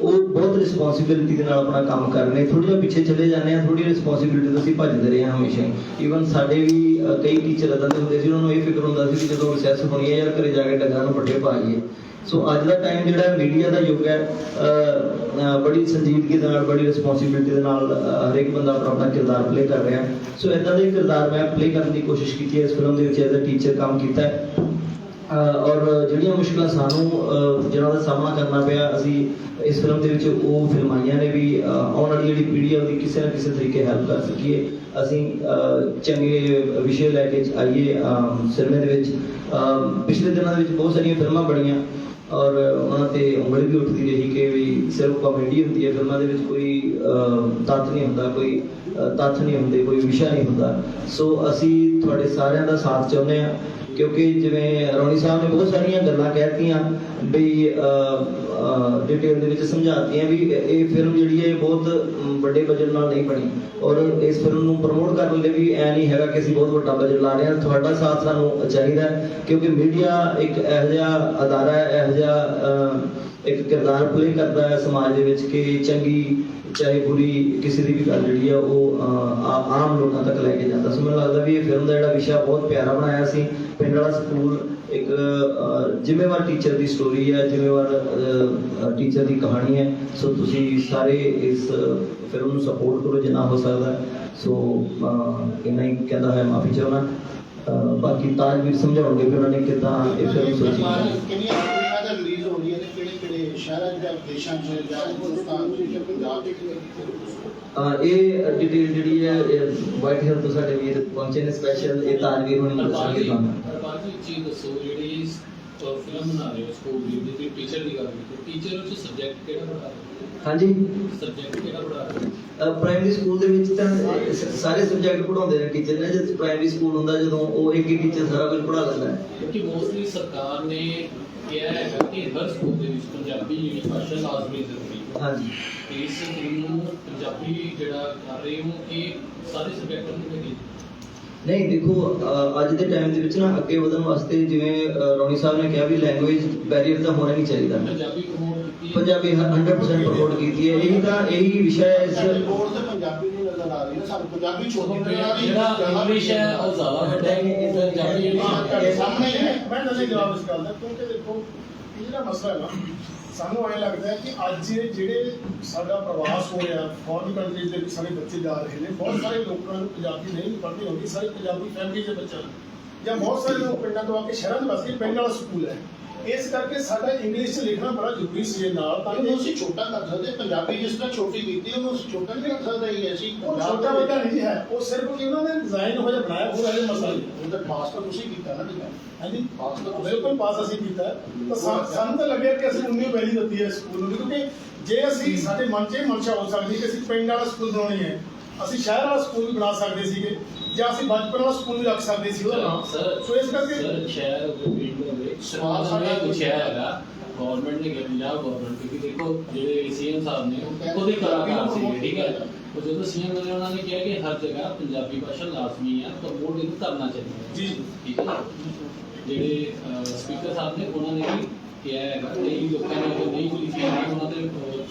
ਉਹ ਬਹੁਤ ਰਿਸਪੌਂਸਿਬਿਲਿਟੀ ਦੇ ਨਾਲ ਆਪਣਾ ਕੰਮ ਕਰ ਰਹੇ ਨੇ। ਥੋੜੀ ਜਿਹਾ ਪਿੱਛੇ ਚਲੇ ਜਾਂਦੇ ਆ ਥੋੜੀ ਰਿਸਪੌਂਸਿਬਿਲਿਟੀ ਤੋਂ ਅਸੀਂ ਭੱਜਦੇ ਰਹੇ ਹਾਂ ਹਮੇਸ਼ਾ ਈਵਨ ਸਾਡੇ ਵੀ ਕਈ ਟੀਚਰ ਇਦਾਂ ਦੇ ਹੁੰਦੇ ਸੀ, ਉਹਨਾਂ ਨੂੰ ਇਹ ਫਿਕਰ ਹੁੰਦਾ ਸੀ ਕਿ ਜਦੋਂ ਰਿਸੈਸ ਹੋਣੀ ਹੈ ਯਾਰ, ਘਰੇ ਜਾ ਕੇ ਡੰਗਰਾਂ ਨੂੰ ਪੱਠੇ ਪਾ ਆਈਏ ਸੋ ਅੱਜ ਦਾ ਟਾਈਮ ਜਿਹੜਾ ਮੀਡੀਆ ਦਾ ਯੁੱਗ ਹੈ ਬੜੀ ਸੰਜੀਦਗੀ ਦੇ ਨਾਲ, ਬੜੀ ਰਿਸਪੌਂਸਿਬਿਲਿਟੀ ਦੇ ਨਾਲ ਹਰੇਕ ਬੰਦਾ ਆਪਣਾ ਆਪਣਾ ਕਿਰਦਾਰ ਪਲੇ ਕਰ ਰਿਹਾ। ਸੋ ਇਦਾਂ ਦੇ ਕਿਰਦਾਰ ਮੈਂ ਪਲੇ ਕਰਨ ਦੀ ਕੋਸ਼ਿਸ਼ ਕੀਤੀ ਹੈ। ਇਸ ਫਿਲਮ ਦੇ ਵਿੱਚ ਐਜ਼ ਅ ਟੀਚਰ ਕੰਮ ਕੀਤਾ ਹੈ। ਔਰ ਜਿਹੜੀਆਂ ਮੁਸ਼ਕਲਾਂ ਸਾਨੂੰ ਜਿਹਨਾਂ ਦਾ ਸਾਹਮਣਾ ਕਰਨਾ ਪਿਆ ਅਸੀਂ ਇਸ ਫਿਲਮ ਦੇ ਵਿੱਚ ਉਹ ਫਿਲਮਾਈਆਂ ਨੇ ਵੀ ਆਉਣ ਵਾਲੀ ਜਿਹੜੀ ਪੀੜ੍ਹੀ ਹੈ ਉਹਦੀ ਕਿਸੇ ਨਾ ਕਿਸੇ ਤਰੀਕੇ ਹੈਲਪ ਕਰ ਸਕੀਏ। ਅਸੀਂ ਚੰਗੇ ਵਿਸ਼ੇ ਲੈ ਕੇ ਆਈਏ ਸਿਨੇਮੇ ਦੇ ਵਿੱਚ। ਪਿਛਲੇ ਦਿਨਾਂ ਦੇ ਵਿੱਚ ਬਹੁਤ ਸਾਰੀਆਂ ਫਿਲਮਾਂ ਬਣੀਆਂ ਔਰ ਉਹਨਾਂ ਤੇ ਉਂਗਲੀ ਵੀ ਉੱਠਦੀ ਰਹੀ ਕਿ ਵੀ ਸਿਰਫ ਕਾਮੇਡੀ ਹੁੰਦੀ ਹੈ। ਫਿਲਮਾਂ ਦੇ ਵਿੱਚ ਕੋਈ ਅਹ, ਤੱਥ ਨਹੀਂ ਹੁੰਦਾ ਕੋਈ ਤੱਥ ਨਹੀਂ ਹੁੰਦੇ ਕੋਈ ਵਿਸ਼ਾ ਨਹੀਂ ਹੁੰਦਾ। ਸੋ ਅਸੀਂ ਤੁਹਾਡੇ ਸਾਰਿਆਂ ਦਾ ਸਾਥ ਚਾਹੁੰਦੇ ਹਾਂ। ਕਿਉਂਕਿ ਜਿਵੇਂ ਰੌਣੀ ਸਾਹਿਬ ਨੇ ਬਹੁਤ ਸਾਰੀਆਂ ਗੱਲਾਂ ਕਹਿਤੀਆਂ ਵੀ ਡਿਟੇਲ ਦੇ ਵਿੱਚ ਸਮਝਾਤੀਆਂ ਵੀ ਇਹ ਫਿਲਮ ਜਿਹੜੀ ਹੈ ਇਹ ਬਹੁਤ ਵੱਡੇ ਬਜਟ ਨਾਲ ਨਹੀਂ ਬਣੀ। ਔਰ ਇਸ ਫਿਲਮ ਨੂੰ ਪ੍ਰਮੋਟ ਕਰਨ ਲਈ ਵੀ ਐ ਨਹੀਂ ਹੈਗਾ ਕਿ ਅਸੀਂ ਬਹੁਤ ਵੱਡਾ ਬਜਟ ਲਾ ਰਹੇ ਹਾਂ। ਤੁਹਾਡਾ ਸਾਥ ਸਾਨੂੰ ਚਾਹੀਦਾ ਕਿਉਂਕਿ ਮੀਡੀਆ ਇੱਕ ਇਹੋ ਜਿਹਾ ਅਦਾਰਾ ਹੈ, ਇਹੋ ਜਿਹਾ ਇੱਕ ਕਿਰਦਾਰ ਪਲੇ ਕਰਦਾ ਹੈ ਸਮਾਜ ਦੇ ਵਿੱਚ ਕਿ ਚੰਗੀ ਚਾਹੇ ਬੁਰੀ ਕਿਸੇ ਦੀ ਵੀ ਗੱਲ ਜਿਹੜੀ ਆ ਉਹ ਆਮ ਲੋਕਾਂ ਤੱਕ ਲੈ ਕੇ ਜਾਂਦਾ। ਸੋ ਮੈਨੂੰ ਲੱਗਦਾ ਵੀ ਇਹ ਫਿਲਮ ਦਾ ਜਿਹੜਾ ਵਿਸ਼ਾ ਬਹੁਤ ਪਿਆਰਾ ਬਣਾਇਆ ਸੀ। ਪਿੰਡ ਵਾਲਾ ਸਕੂਲ ਇੱਕ ਜ਼ਿੰਮੇਵਾਰ ਟੀਚਰ ਦੀ ਸਟੋਰੀ ਹੈ ਜ਼ਿੰਮੇਵਾਰ ਟੀਚਰ ਦੀ ਕਹਾਣੀ ਹੈ ਸੋ ਤੁਸੀਂ ਸਾਰੇ ਇਸ ਫਿਲਮ ਨੂੰ ਸਪੋਰਟ ਕਰੋ ਜਿੰਨਾ ਹੋ ਸਕਦਾ। ਸੋ ਅਹ, ਇੰਨਾ ਹੀ ਕਹਿੰਦਾ ਹੈ ਮਾਫੀ ਚਾਹੁੰਦਾ। ਅਹ, ਬਾਕੀ ਤਾਜਵੀਰ ਸਮਝਾਉਣਗੇ ਵੀ ਉਹਨਾਂ ਨੇ ਕਿੱਦਾਂ ਇਹ ਫਿਲਮ ਸੋਚੀ। ਹੈ ਸ਼ਹਿਰਾਂ ਜਾਂ ਦੇਸ਼ਾਂ 'ਚ ਜਾਂ ਹਿੰਦੁਸਤਾਨ 'ਚ ਜਾਂ ਪੰਜਾਬ 'ਚ ਇਹ ਡਿਟੇਲ ਜਿਹੜੀ ਹੈ ਵਾਈਟ ਹਿਲ ਤੋਂ ਸਾਡੇ ਵੀਰ ਪਹੁੰਚੇ ਨੇ ਸਪੈਸ਼ਲ ਇਹ ਤਾਜਵੀਰ ਹੋਣੀ ਦੱਸਣਗੇ ਤੁਹਾਨੂੰ। ਜੀ ਇੱਕ ਚੀਜ਼ ਦੱਸੋ ਜਿਹੜੀ ਫਿਲਮ ਬਣਾ ਰਹੇ ਹੋ ਸਕੂਲ ਦੀ ਟੀਚਰ ਦੀ ਗੱਲ ਕੀਤੀ। ਟੀਚਰ ਵਿੱਚ ਸਬਜੈਕਟ ਕਿਹੜਾ ਪੜ੍ਹਾ ਰਹੇ ਹਾਂਜੀ। ਸਬਜੈਕਟ ਕਿਹੜਾ ਪ੍ਰਾਇਮਰੀ ਸਕੂਲ ਦੇ ਵਿੱਚ ਤਾਂ ਸਾਰੇ ਸਬਜੈਕਟ ਪੜਾਉਂਦੇ ਨੇ ਟੀਚਰ ਨੇ। ਜਦ ਪ੍ਰਾਇਮਰੀ ਸਕੂਲ ਹੁੰਦਾ ਜਦੋਂ ਉਹ ਇੱਕ ਹੀ ਟੀਚਰ ਸਾਰਾ ਕੁਝ ਪੜ੍ਹਾ ਲੈਂਦਾ ਹੈ। ਕਿਉਂਕਿ ਮੋਸਟਲੀ ਸਰਕਾਰ ਨੇ ਕਿਹਾ ਹੈ ਕਿ ਹਰ ਸਕੂਲ ਦੇ ਵਿੱਚ ਪੰਜਾਬੀ ਜਿਹੜੀ ਭਾਸ਼ਾ ਲਾਜ਼ਮੀ ਜ਼ਰੂਰੀ ਹੈ। ਹਾਂਜੀ। ਇਸ ਨੂੰ ਪੰਜਾਬੀ ਜਿਹੜਾ ਕਰ ਰਹੇ ਹੋ ਇਹ ਸਾਰੇ ਸਬਜੈਕਟ ਨੂੰ ਲੈ ਕੇ ਨਹੀਂ ਦੇਖੋ ਅੱਜ ਦੇ ਟਾਈਮ ਦੇ ਵਿੱਚ ਨਾ ਅੱਗੇ ਵਧਣ ਵਾਸਤੇ ਜਿਵੇਂ ਰੌਣੀ ਸਾਹਿਬ ਨੇ ਕਿਹਾ ਵੀ ਲੈਂਗੁਏਜ ਬੈਰੀਅਰ ਤਾਂ ਹੋਣਾ ਨਹੀਂ ਚਾਹੀਦਾ। ਪੰਜਾਬੀ ਪ੍ਰਮੋਟ ਕੀਤੀ ਹੈ। ਪੰਜਾਬੀ 100% ਪ੍ਰਮੋਟ ਕੀਤੀ ਹੈ। ਇਹੀ ਤਾਂ ਇਹੀ ਵਿਸ਼ਾ ਹੈ ਇਸ ਬੋਰਡ ਤੇ ਪੰਜਾਬੀ ਨਹੀਂ ਨਜ਼ਰ ਆ ਰਹੀ ਨਾ ਸਾਨੂੰ ਪੰਜਾਬੀ ਛੋਟੀ ਨਜ਼ਰ ਆ ਰਹੀ ਜਿਹੜਾ ਇੰਗਲਿਸ਼ ਹੈ ਉਹ ਜ਼ਿਆਦਾ ਵੱਡਾ ਹੈ ਪੰਜਾਬੀ ਜਿਹੜੀ ਹਾਂ, ਤੁਹਾਡੇ ਸਾਹਮਣੇ ਹੀ। ਹੈ ਮੈਂ ਨਹੀਂ ਜਵਾਬ ਇਸ ਗੱਲ ਦਾ ਕਿਉਂਕਿ ਦੇਖੋ ਇਹ ਜਿਹੜਾ ਮਸਲਾ ਹੈ ਨਾ ਸਾਨੂੰ ਐਂ ਲੱਗਦਾ ਹੈ ਕਿ ਅੱਜ ਇਹ ਜਿਹੜੇ ਸਾਡਾ ਪ੍ਰਵਾਸ ਹੋ ਰਿਹਾ ਫੋਰਨ ਕੰਟਰੀਜ਼ ਦੇ ਵਿੱਚ ਸਾਰੇ ਬੱਚੇ ਜਾ ਰਹੇ ਨੇ, ਬਹੁਤ ਸਾਰੇ ਲੋਕਾਂ ਨੂੰ ਪੰਜਾਬੀ ਨਹੀਂ ਪੜ੍ਹਦੀ ਹੁੰਦੀ ਸਾਰੇ ਪੰਜਾਬੀ ਫੈਮਿਲੀ ਦੇ ਬੱਚੇ ਨੇ। ਜਾਂ ਬਹੁਤ ਸਾਰੇ ਲੋਕ ਪਿੰਡਾਂ ਤੋਂ ਆ ਕੇ ਸ਼ਹਿਰਾਂ 'ਚ ਵਸਦੇ ਪਿੰਡ ਵਾਲਾ ਸਕੂਲ ਹੈ। ਇਸ ਕਰਕੇ ਸਾਡਾ ਇੰਗਲਿਸ਼ 'ਚ ਲਿਖਣਾ ਬੜਾ ਜ਼ਰੂਰੀ ਸੀ ਇਹ ਨਾਲ। ਤਾਂ ਕਿ ਅਸੀਂ ਛੋਟਾ ਕਰ ਸਕਦੇ ਪੰਜਾਬੀ ਜਿਸ ਤਰ੍ਹਾਂ ਛੋਟੀ ਕੀਤੀ ਉਹਨੂੰ ਅਸੀਂ ਛੋਟਾ ਨਹੀਂ ਕਰ ਸਕਦੇ ਹੀ ਅਸੀਂ। ਉਹ ਛੋਟਾ ਵੱਡਾ ਨਹੀਂ ਜੀ ਹੈ। ਉਹ ਸਿਰਫ ਕਿ ਉਹਨਾਂ ਨੇ ਡਿਜ਼ਾਈਨ ਹੋ ਜਿਹਾ ਬਣਾਇਆ ਉਹ ਇਹ ਮਸਲਾ ਉਹ ਤਾਂ ਪਾਸ ਤਾਂ ਤੁਸੀਂ ਕੀਤਾ ਨਾ ਜੀ। ਹਾਂਜੀ? ਪਾਸ ਤਾਂ ਬਿਲਕੁਲ ਪਾਸ ਅਸੀਂ ਕੀਤਾ। ਤਾਂ ਸਾਨੂੰ ਤਾਂ ਲੱਗਿਆ ਕਿ ਅਸੀਂ ਉਨੀ ਵੈਲੀ ਦਿੱਤੀ ਹੈ ਸਕੂਲ ਨੂੰ ਕਿਉਂਕਿ ਜੇ ਅਸੀਂ ਸਾਡੇ ਮਨ 'ਚ ਇਹ ਮਨਸ਼ਾ ਹੋ ਸਕਦੀ ਕਿ ਅਸੀਂ ਪਿੰਡ ਵਾਲਾ ਸਕੂਲ ਬਣਾਉਣੀ ਹੈ ਅਸੀਂ ਸ਼ਹਿਰ ਵਾਲਾ ਸਕੂਲ ਵੀ ਬਣਾ ਸਕਦੇ ਸੀਗੇ। ਜਾਂ ਅਸੀਂ ਬਚਪਨ ਵਾਲਾ ਸਕੂਲ ਵੀ ਰੱਖ ਸਕਦੇ ਸੀ ਉਹਦਾ ਨਾਮ। ਸਰ ਸੋ ਇਸ ਕਰਕੇ ਸਰ ਸ਼ਹਿਰ ਹੋਵੇ ਪਿੰਡ ਹੋਵੇ ਸਵਾਲ ਸਾਡਾ ਪੁੱਛਿਆ ਹੈਗਾ ਗਵਰਨਮੈਂਟ ਨੇ ਕਿਹਾ ਗਵਰਨਮੈਂਟ ਕਿਉਂਕਿ ਦੇਖੋ ਜਿਹੜੇ ਸੀਐਮ ਸਾਹਿਬ ਨੇ ਉਹ ਹੀ ਕਲਾਕਾਰ ਸੀ ਠੀਕ ਹੈ। ਉਹ ਜਦੋਂ ਸੀਐਮ ਬਣੇ ਉਹਨਾਂ ਨੇ ਕਿਹਾ ਕਿ ਹਰ ਜਗ੍ਹਾ ਪੰਜਾਬੀ ਭਾਸ਼ਾ ਲਾਜ਼ਮੀ ਹੈ ਪ੍ਰਮੋਟ ਇਹਨੂੰ ਕਰਨਾ ਚਾਹੀਦਾ ਹੈ। ਜੀ। ਠੀਕ ਹੈ ਨਾ? ਜਿਹੜੇ ਸਪੀਕਰ ਸਾਹਿਬ ਨੇ ਉਹਨਾਂ ਨੇ ਵੀ ਕਿਹਾ ਹੈਗਾ ਕਈ ਲੋਕਾਂ ਨੇ ਜੋ ਨਹੀਂ ਕੋਈ ਹੈ ਉਹਨਾਂ ਦੇ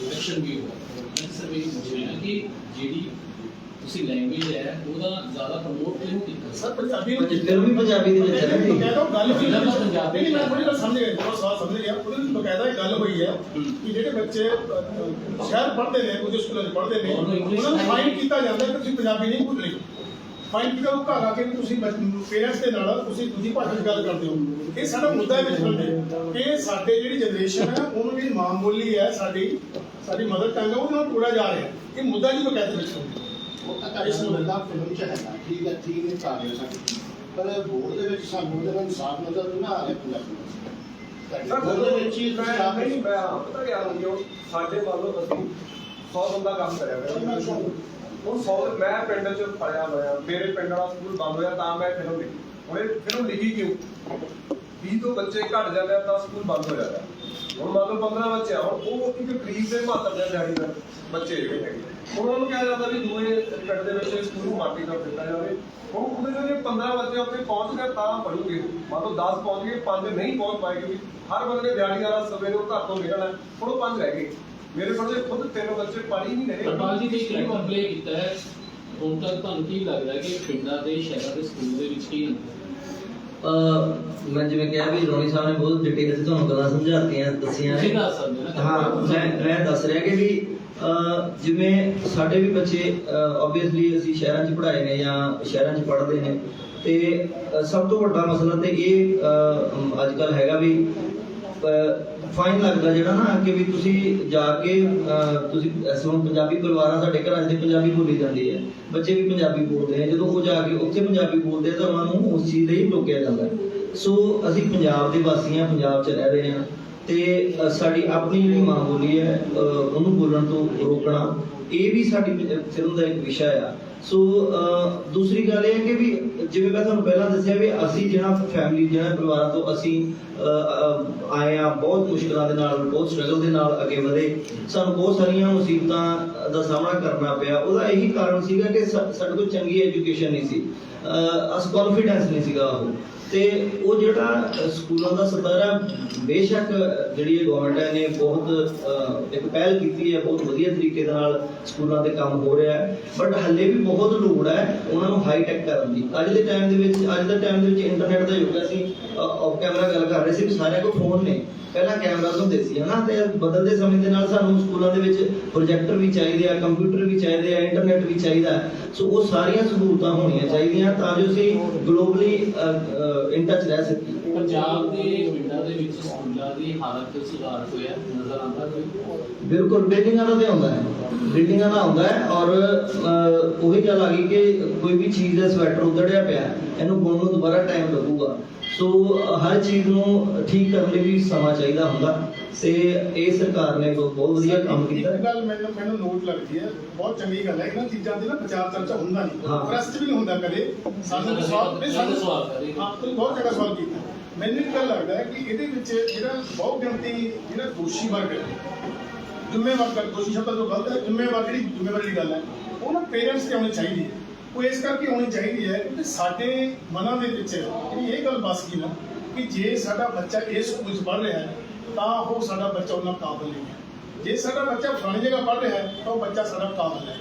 ਐਕਸ਼ਨ ਵੀ ਹੋਇਆ ਮੈਂ ਸਿਰਫ ਇਹ ਪੁੱਛ ਰਿਹਾ ਕਿ ਜਿਹੜੀ ਤੁਸੀਂ ਲੈਂਗੁਏਜ ਹੈ ਉਹਦਾ ਜ਼ਿਆਦਾ ਪ੍ਰਮੋਟ ਕਿਉਂ ਕੀਤਾ। ਸਰ ਪੰਜਾਬੀ ਨੂੰ ਫਿਰ ਵੀ ਪੰਜਾਬੀ ਦੇ ਵਿੱਚ ਹੈ ਨਾ। ਬਕਾਇਦਾ ਉਹ ਗੱਲ ਹੋਈ ਤਾਂ ਪੰਜਾਬੀ ਨਹੀਂ, ਮੈਂ ਥੋੜੀ ਗੱਲ ਸਮਝ ਗਿਆ ਬਹੁਤ ਸਵਾਲ ਸਮਝ ਗਿਆ ਉਹਦੇ ਵਿੱਚ ਬਕਾਇਦਾ ਗੱਲ ਹੋਈ ਹੈ ਕਿ ਜਿਹੜੇ ਬੱਚੇ ਸ਼ਹਿਰ ਪੜ੍ਹਦੇ ਨੇ ਕੁਝ ਸਕੂਲਾਂ 'ਚ ਪੜ੍ਹਦੇ ਨੇ ਉਹਨੂੰ ਨੂੰ ਨਹੀਂ ਫਾਈਨ ਕੀਤਾ ਜਾਂਦਾ ਕਿ ਤੁਸੀਂ ਪੰਜਾਬੀ ਨਹੀਂ ਬੋਲਣੀ ਫਾਈਨ ਕੀਤਾ ਉਹ ਘਰ ਆ ਕੇ ਤੁਸੀਂ ਪੇਰੈਂਟਸ ਦੇ ਨਾਲ ਤੁਸੀਂ ਦੂਜੀ ਭਾਸ਼ਾ 'ਚ ਗੱਲ ਕਰਦੇ ਹੋ। ਇਹ ਸਾਡਾ ਮੁੱਦਾ ਹੈ ਵਿੱਚ ਬੰਦੇ ਕਿ ਸਾਡੇ ਜਿਹੜੀ ਜਨਰੇਸ਼ਨ ਹੈ ਉਹਨੂੰ ਜਿਹੜੀ ਮਾਂ ਬੋਲੀ ਹੈ ਸਾਡੀ ਸਾਡੀ ਮਦਰ ਟੰਗ ਹੈ ਉਹਦੇ ਨਾਲ ਜਾ ਰਿਹਾ। ਇਹ ਮੁੱਦਾ ਜੀ ਬਕਾਇਦਾ ਵਿੱਚ। ਹੁੰਦਾ ਉਹ ਤਾਂ ਇਸ ਮੁੱਦਾ ਫਿਲਮ 'ਚ ਹੈਗਾ ਠੀਕ ਹੈ ਠੀਕ ਨਹੀਂ ਕਰ ਰਹੇ ਸਾਡੇ ਪਰ ਬੋਰਡ ਦੇ ਵਿੱਚ ਸਾਨੂੰ ਉਹਦੇ ਨਾਲ ਇਨਸਾਫ ਨਜ਼ਰ ਨਹੀਂ ਆ ਰਿਹਾ ਪੰਜਾਬੀ ਸਰ ਸਾਡੇ ਬੋਰਡ ਦੇ ਵਿੱਚ ਹੀ ਮੈਂ ਤੁਸੀਂ ਆਪ ਨਹੀਂ ਮੈਂ ਆਪ ਪਤਾ ਕਿਆ ਹੋ ਗਿਆ ਸਾਡੇ ਮੰਨ ਲਓ ਅਸੀਂ 100 ਬੰਦਾ ਕੰਮ ਕਰਿਆ ਹੋਇਆ। ਹੁਣ 100 ਮੈਂ ਪਿੰਡ ਚ ਪੜਿਆ ਹੋਇਆ ਮੇਰੇ ਪਿੰਡ ਵਾਲਾ ਸਕੂਲ ਬੰਦ ਹੋਇਆ ਤਾਂ ਮੈਂ ਫਿਲਮ ਲਿਖੀ ਫਿਲਮ ਲਿਖੀ ਕਿਉਂ? 20 ਤੋਂ ਬੱਚੇ ਘਟ ਜਾਂਦੇ ਆ ਤਾਂ ਸਕੂਲ ਬੰਦ ਹੋ ਜਾਂਦਾ। ਹੁਣ ਮੰਨ ਲਓ 15 ਬੱਚੇ ਆ ਹੁਣ ਉਹ ਇੱਕ ਗਰੀਬ ਦੇ ਮਾਤਰ ਦੇ ਦਿਹਾੜੀ ਦਾ ਬੱਚੇ ਜਿਹੜੇ ਹੈਗੇ। ਹੁਣ ਉਹਨੂੰ ਕਿਹਾ ਜਾਂਦਾ ਵੀ ਦੂਏ ਪਿੰਡ ਦੇ ਵਿੱਚ ਸਕੂਲ ਨੂੰ ਮਾਟੀ ਕਰ ਦਿੱਤਾ ਜਾਵੇ। ਹੁਣ ਉਹਦੇ ਨਾਲ 15 ਬੱਚੇ ਉੱਥੇ ਪਹੁੰਚ ਗਏ ਤਾਂ ਪੜੂਗੇ ਮੰਨ ਲਓ 10 ਪਹੁੰਚ ਗਏ 5 ਨਹੀਂ ਪਹੁੰਚ ਪਾਏ ਕਿਉਂਕਿ ਹਰ ਬੰਦੇ ਦਿਹਾੜੀ ਵਾਲਾ ਸਵੇਰੇ ਉਹ ਘਰ ਤੋਂ ਨਿਕਲਣਾ, ਹੁਣ ਉਹ 5 ਰਹਿ ਗਏ। ਮੇਰੇ ਕੋਲ ਖੁਦ ਤਿੰਨ ਬੱਚੇ ਪੜ੍ਹ ਹੀ ਨਹੀਂ ਰਹੇ। ਪਰਪਾਲ ਜੀ ਨੇ ਕਰੈਕਟਰ ਪਲੇ ਕੀਤਾ ਹੈ? ਹੁਣ ਤੱਕ ਤੁਹਾਨੂੰ ਕੀ ਲੱਗਦਾ ਕਿ ਪਿੰਡਾਂ ਦੇ, ਸ਼ਹਿਰਾਂ ਦੇ, ਸਕੂਲ ਦੇ ਵਿੱਚ ਕੀ ਹੁੰਦਾ ਮੈਂ ਜਿਵੇਂ ਕਿਹਾ ਵੀ ਰੋਣੀ ਸਾਹਿਬ ਨੇ ਬਹੁਤ ਡਿਟੇਲ 'ਚ ਤੁਹਾਨੂੰ ਗੱਲਾਂ ਸਮਝਾਤੀਆਂ ਦੱਸੀਆਂ। ਨੇ। ਹੋ ਮੈਂ ਮੈਂ ਦੱਸ ਰਿਹਾ ਕਿ ਵੀ ਜਿਵੇਂ ਸਾਡੇ ਵੀ ਬੱਚੇ ਆਬਵੀਅਸਲੀ ਅਸੀਂ ਸ਼ਹਿਰਾਂ 'ਚ ਪੜ੍ਹਾਏ ਨੇ ਜਾਂ ਸ਼ਹਿਰਾਂ 'ਚ ਪੜ੍ਹਦੇ ਨੇ ਤੇ ਸਭ ਤੋਂ ਵੱਡਾ ਮਸਲਾ ਤੇ ਇਹ ਅੱਜ ਕੱਲ ਹੈਗਾ ਵੀ ਫਾਈਨ ਲੱਗਦਾ ਜਿਹੜਾ ਨਾ ਕਿ ਵੀ ਤੁਸੀਂ ਜਾ ਕੇ ਤੁਸੀਂ ਐਸੇ ਹੁਣ ਪੰਜਾਬੀ ਪਰਿਵਾਰਾਂ ਸਾਡੇ ਘਰਾਂ 'ਚ ਪੰਜਾਬੀ ਬੋਲੀ ਜਾਂਦੀ ਹੈ। ਬੱਚੇ ਵੀ ਪੰਜਾਬੀ ਬੋਲਦੇ ਆ। ਜਦੋਂ ਉਹ ਜਾ ਕੇ ਉੱਥੇ ਪੰਜਾਬੀ ਬੋਲਦੇ ਆ ਤਾਂ ਉਹਨਾਂ ਨੂੰ ਉਸ ਚੀਜ਼ ਲਈ ਟੋਕਿਆ ਜਾਂਦਾ ਸੋ ਅਸੀਂ ਪੰਜਾਬ ਦੇ ਵਾਸੀ ਹਾਂ, ਪੰਜਾਬ 'ਚ ਰਹਿ ਰਹੇ ਹਾਂ ਤੇ ਸਾਡੀ ਆਪਣੀ ਜਿਹੜੀ ਮਾਂ ਬੋਲੀ ਹੈ ਉਹਨੂੰ ਬੋਲਣ ਤੋਂ ਰੋਕਣਾ, ਇਹ ਵੀ ਸਾਡੀ ਫਿਲਮ ਦਾ ਇੱਕ ਵਿਸ਼ਾ ਆ। ਸੋ ਦੂਸਰੀ ਗੱਲ ਇਹ ਹੈ ਕਿ ਵੀ ਜਿਵੇਂ ਮੈਂ ਤੁਹਾਨੂੰ ਪਹਿਲਾਂ ਦੱਸਿਆ ਵੀ ਅਸੀਂ ਜਿਹੜਾ ਫੈਮਿਲੀ ਜਿਹੜਾ ਪਰਿਵਾਰਾਂ ਤੋਂ ਅਸੀਂ ਆਏ ਆ ਬਹੁਤ ਮੁਸ਼ਕਲਾਂ ਦੇ ਨਾਲ, ਬਹੁਤ ਸਟਰਗਲ ਦੇ ਨਾਲ ਅੱਗੇ ਵਧੇ। ਸਾਨੂੰ ਬਹੁਤ ਸਾਰੀਆਂ ਮੁਸੀਬਤਾਂ ਦਾ ਸਾਹਮਣਾ ਕਰਨਾ ਪਿਆ। ਉਹਦਾ ਇਹੀ ਕਾਰਨ ਸੀਗਾ ਕਿ ਸਾਡੇ ਕੋਲ ਚੰਗੀ ਐਜੂਕੇਸ਼ਨ ਨਹੀਂ ਸੀ। ਅਸ ਕੌਨਫੀਡੈਂਸ ਨਹੀਂ ਸੀਗਾ ਉਹ। ਤੇ ਉਹ ਜਿਹੜਾ ਸਕੂਲਾਂ ਦਾ ਸਤਰ ਹੈ, ਬੇਸ਼ੱਕ ਜਿਹੜੀ ਇਹ ਗਵਰਨਮੈਂਟ ਨੇ ਬਹੁਤ ਇੱਕ ਪਹਿਲ ਕੀਤੀ ਹੈ, ਬਹੁਤ ਵਧੀਆ ਤਰੀਕੇ ਦੇ ਨਾਲ ਸਕੂਲਾਂ ਤੇ ਕੰਮ ਹੋ ਰਿਹਾ ਹੈ। ਬਟ ਹੱਲੇ ਵੀ ਬਹੁਤ ਲੋੜ ਹੈ ਉਹਨਾਂ ਨੂੰ ਹਾਈ ਟੈਕ ਕਰਨ ਦੀ। ਅੱਜ ਦੇ ਟਾਈਮ ਦੇ ਵਿੱਚ, ਅੱਜ ਦੇ ਟਾਈਮ ਦੇ ਵਿੱਚ ਇੰਟਰਨੈਟ ਦਾ ਯੁੱਗ ਹੈ, ਅਸੀਂ ਆਫ ਕੈਮਰਾ ਗੱਲ ਕਰ ਰਹੇ ਸੀ ਵੀ ਸਾਰਿਆਂ ਕੋਲ ਫੋਨ ਨੇ। ਪਹਿਲਾਂ ਕੈਮਰਾ ਹੁੰਦੇ ਸੀ ਹਨਾ? ਤੇ ਬਦਲਦੇ ਸਮੇਂ ਦੇ ਨਾਲ ਸਾਨੂੰ ਸਕੂਲਾਂ ਦੇ ਵਿੱਚ ਪ੍ਰੋਜੈਕਟਰ ਵੀ ਚਾਹੀਦੇ ਆ ਕੰਪਿਊਟਰ ਵੀ ਚਾਹੀਦੇ ਆ ਇੰਟਰਨੈਟ ਵੀ ਚਾਹੀਦਾ। ਸੋ ਉਹ ਸਾਰੀਆਂ ਸਹੂਲਤਾਂ ਹੋਣੀਆਂ ਚਾਹੀਦੀਆਂ ਤਾਂ ਜੋ ਅਸੀਂ ਗਲੋਬਲੀ ਇਨ ਟੱਚ ਰਹਿ ਸਕੀਏ। ਪੰਜਾਬ ਦੇ ਪਿੰਡਾਂ ਦੇ ਵਿੱਚ ਸਕੂਲਾਂ ਦੀ ਹਾਲਤ ਸੁਧਾਰ ਹੋਇਆ ਨਜ਼ਰ ਆਉਂਦਾ ਕੋਈ? ਬਿਲਕੁਲ ਬਿਲਡਿੰਗਾਂ ਦਾ ਤੇ ਆਉਂਦਾ ਹੈ। ਬਿਲਡਿੰਗਾਂ ਦਾ ਆਉਂਦਾ ਹੈ ਔਰ ਉਹੀ ਗੱਲ ਆ ਗਈ ਕਿ ਕੋਈ ਵੀ ਚੀਜ਼ ਦਾ ਸਵੈਟਰ ਉਧੜਿਆ ਪਿਆ ਇਹਨੂੰ ਬੁਣਨ ਨੂੰ ਦੁਬਾਰਾ ਟਾਈਮ ਲੱਗੂਗਾ। ਸੋ ਹਰ ਚੀਜ਼ ਨੂੰ ਠੀਕ ਕਰਨ ਲਈ ਵੀ ਸਮਾਂ ਚਾਹੀਦਾ ਹੁੰਦਾ ਤੇ ਇਹ ਸਰਕਾਰ ਨੇ ਬਹੁਤ ਬਹੁਤ ਵਧੀਆ ਕੰਮ ਕੀਤਾ ਇੱਕ ਹੈ। ਗੱਲ ਮੈਨੂੰ ਮੈਨੂੰ ਨੋਟ ਲੱਗਦੀ ਹੈ ਬਹੁਤ ਚੰਗੀ ਗੱਲ ਹੈ ਇਹਨਾਂ ਚੀਜ਼ਾਂ ਦੀ ਨਾ ਵਿਚਾਰ ਚਰਚਾ ਹੁੰਦਾ ਨਹੀਂ ਹਾਂ। ਪ੍ਰੈਸ 'ਚ ਵੀ ਨਹੀਂ ਹੁੰਦਾ ਕਦੇ ਸਾਨੂੰ ਸਵਾਲ ਨਹੀਂ ਸਾਨੂੰ ਸਵਾਲ ਕਰੇ। ਤੁਸੀਂ ਬਹੁਤ ਚੰਗਾ ਸਵਾਲ ਕੀਤਾ ਮੈਨੂੰ ਇੱਕ ਗੱਲ ਲੱਗਦਾ ਹੈ ਕਿ ਇਹਦੇ ਵਿੱਚ ਜਿਹੜਾ ਬਹੁਤ ਗਿਣਤੀ ਜਿਹੜਾ ਦੋਸ਼ੀ ਵਰਗ ਹੈ ਜ਼ਿੰਮੇਵਾਰ ਕਰ ਦੋਸ਼ੀ ਸ਼ਬਦ ਜੋ ਗਲਤ ਹੈ ਜ਼ਿੰਮੇਵਾਰ ਜਿਹੜੀ ਜ਼ਿੰਮੇਵਾਰੀ ਦੀ ਗੱਲ ਹੈ ਉਹ ਨਾ ਪੇਰੈਂਟਸ ਤੇ ਹੋਣੀ ਚਾਹੀਦੀ ਹੈ ਉਹ ਇਸ ਕਰਕੇ ਹੋਣੀ ਚਾਹੀਦੀ ਹੈ ਕਿ ਸਾਡੇ ਮਨਾਂ ਦੇ ਵਿੱਚ ਜਿਹੜੀ ਇਹ ਗੱਲ ਬਸ ਗਈ ਨਾ ਕਿ ਜੇ ਸਾਡਾ ਬੱਚਾ ਇਸ ਸਕੂਲ 'ਚ ਪੜ੍ਹ ਰਿਹਾ ਹੈ, ਤਾਂ ਉਹ ਸਾਡਾ ਬੱਚਾ ਉਹਨਾਂ ਕਾਬਲ ਨਹੀਂ ਹੈ। ਜੇ ਸਾਡਾ ਬੱਚਾ ਫਲਾਣੀ ਜਗ੍ਹਾ ਪੜ੍ਹ ਰਿਹਾ ਹੈ, ਤਾਂ ਉਹ ਬੱਚਾ ਸਾਡਾ ਕਾਬਲ ਹੈ।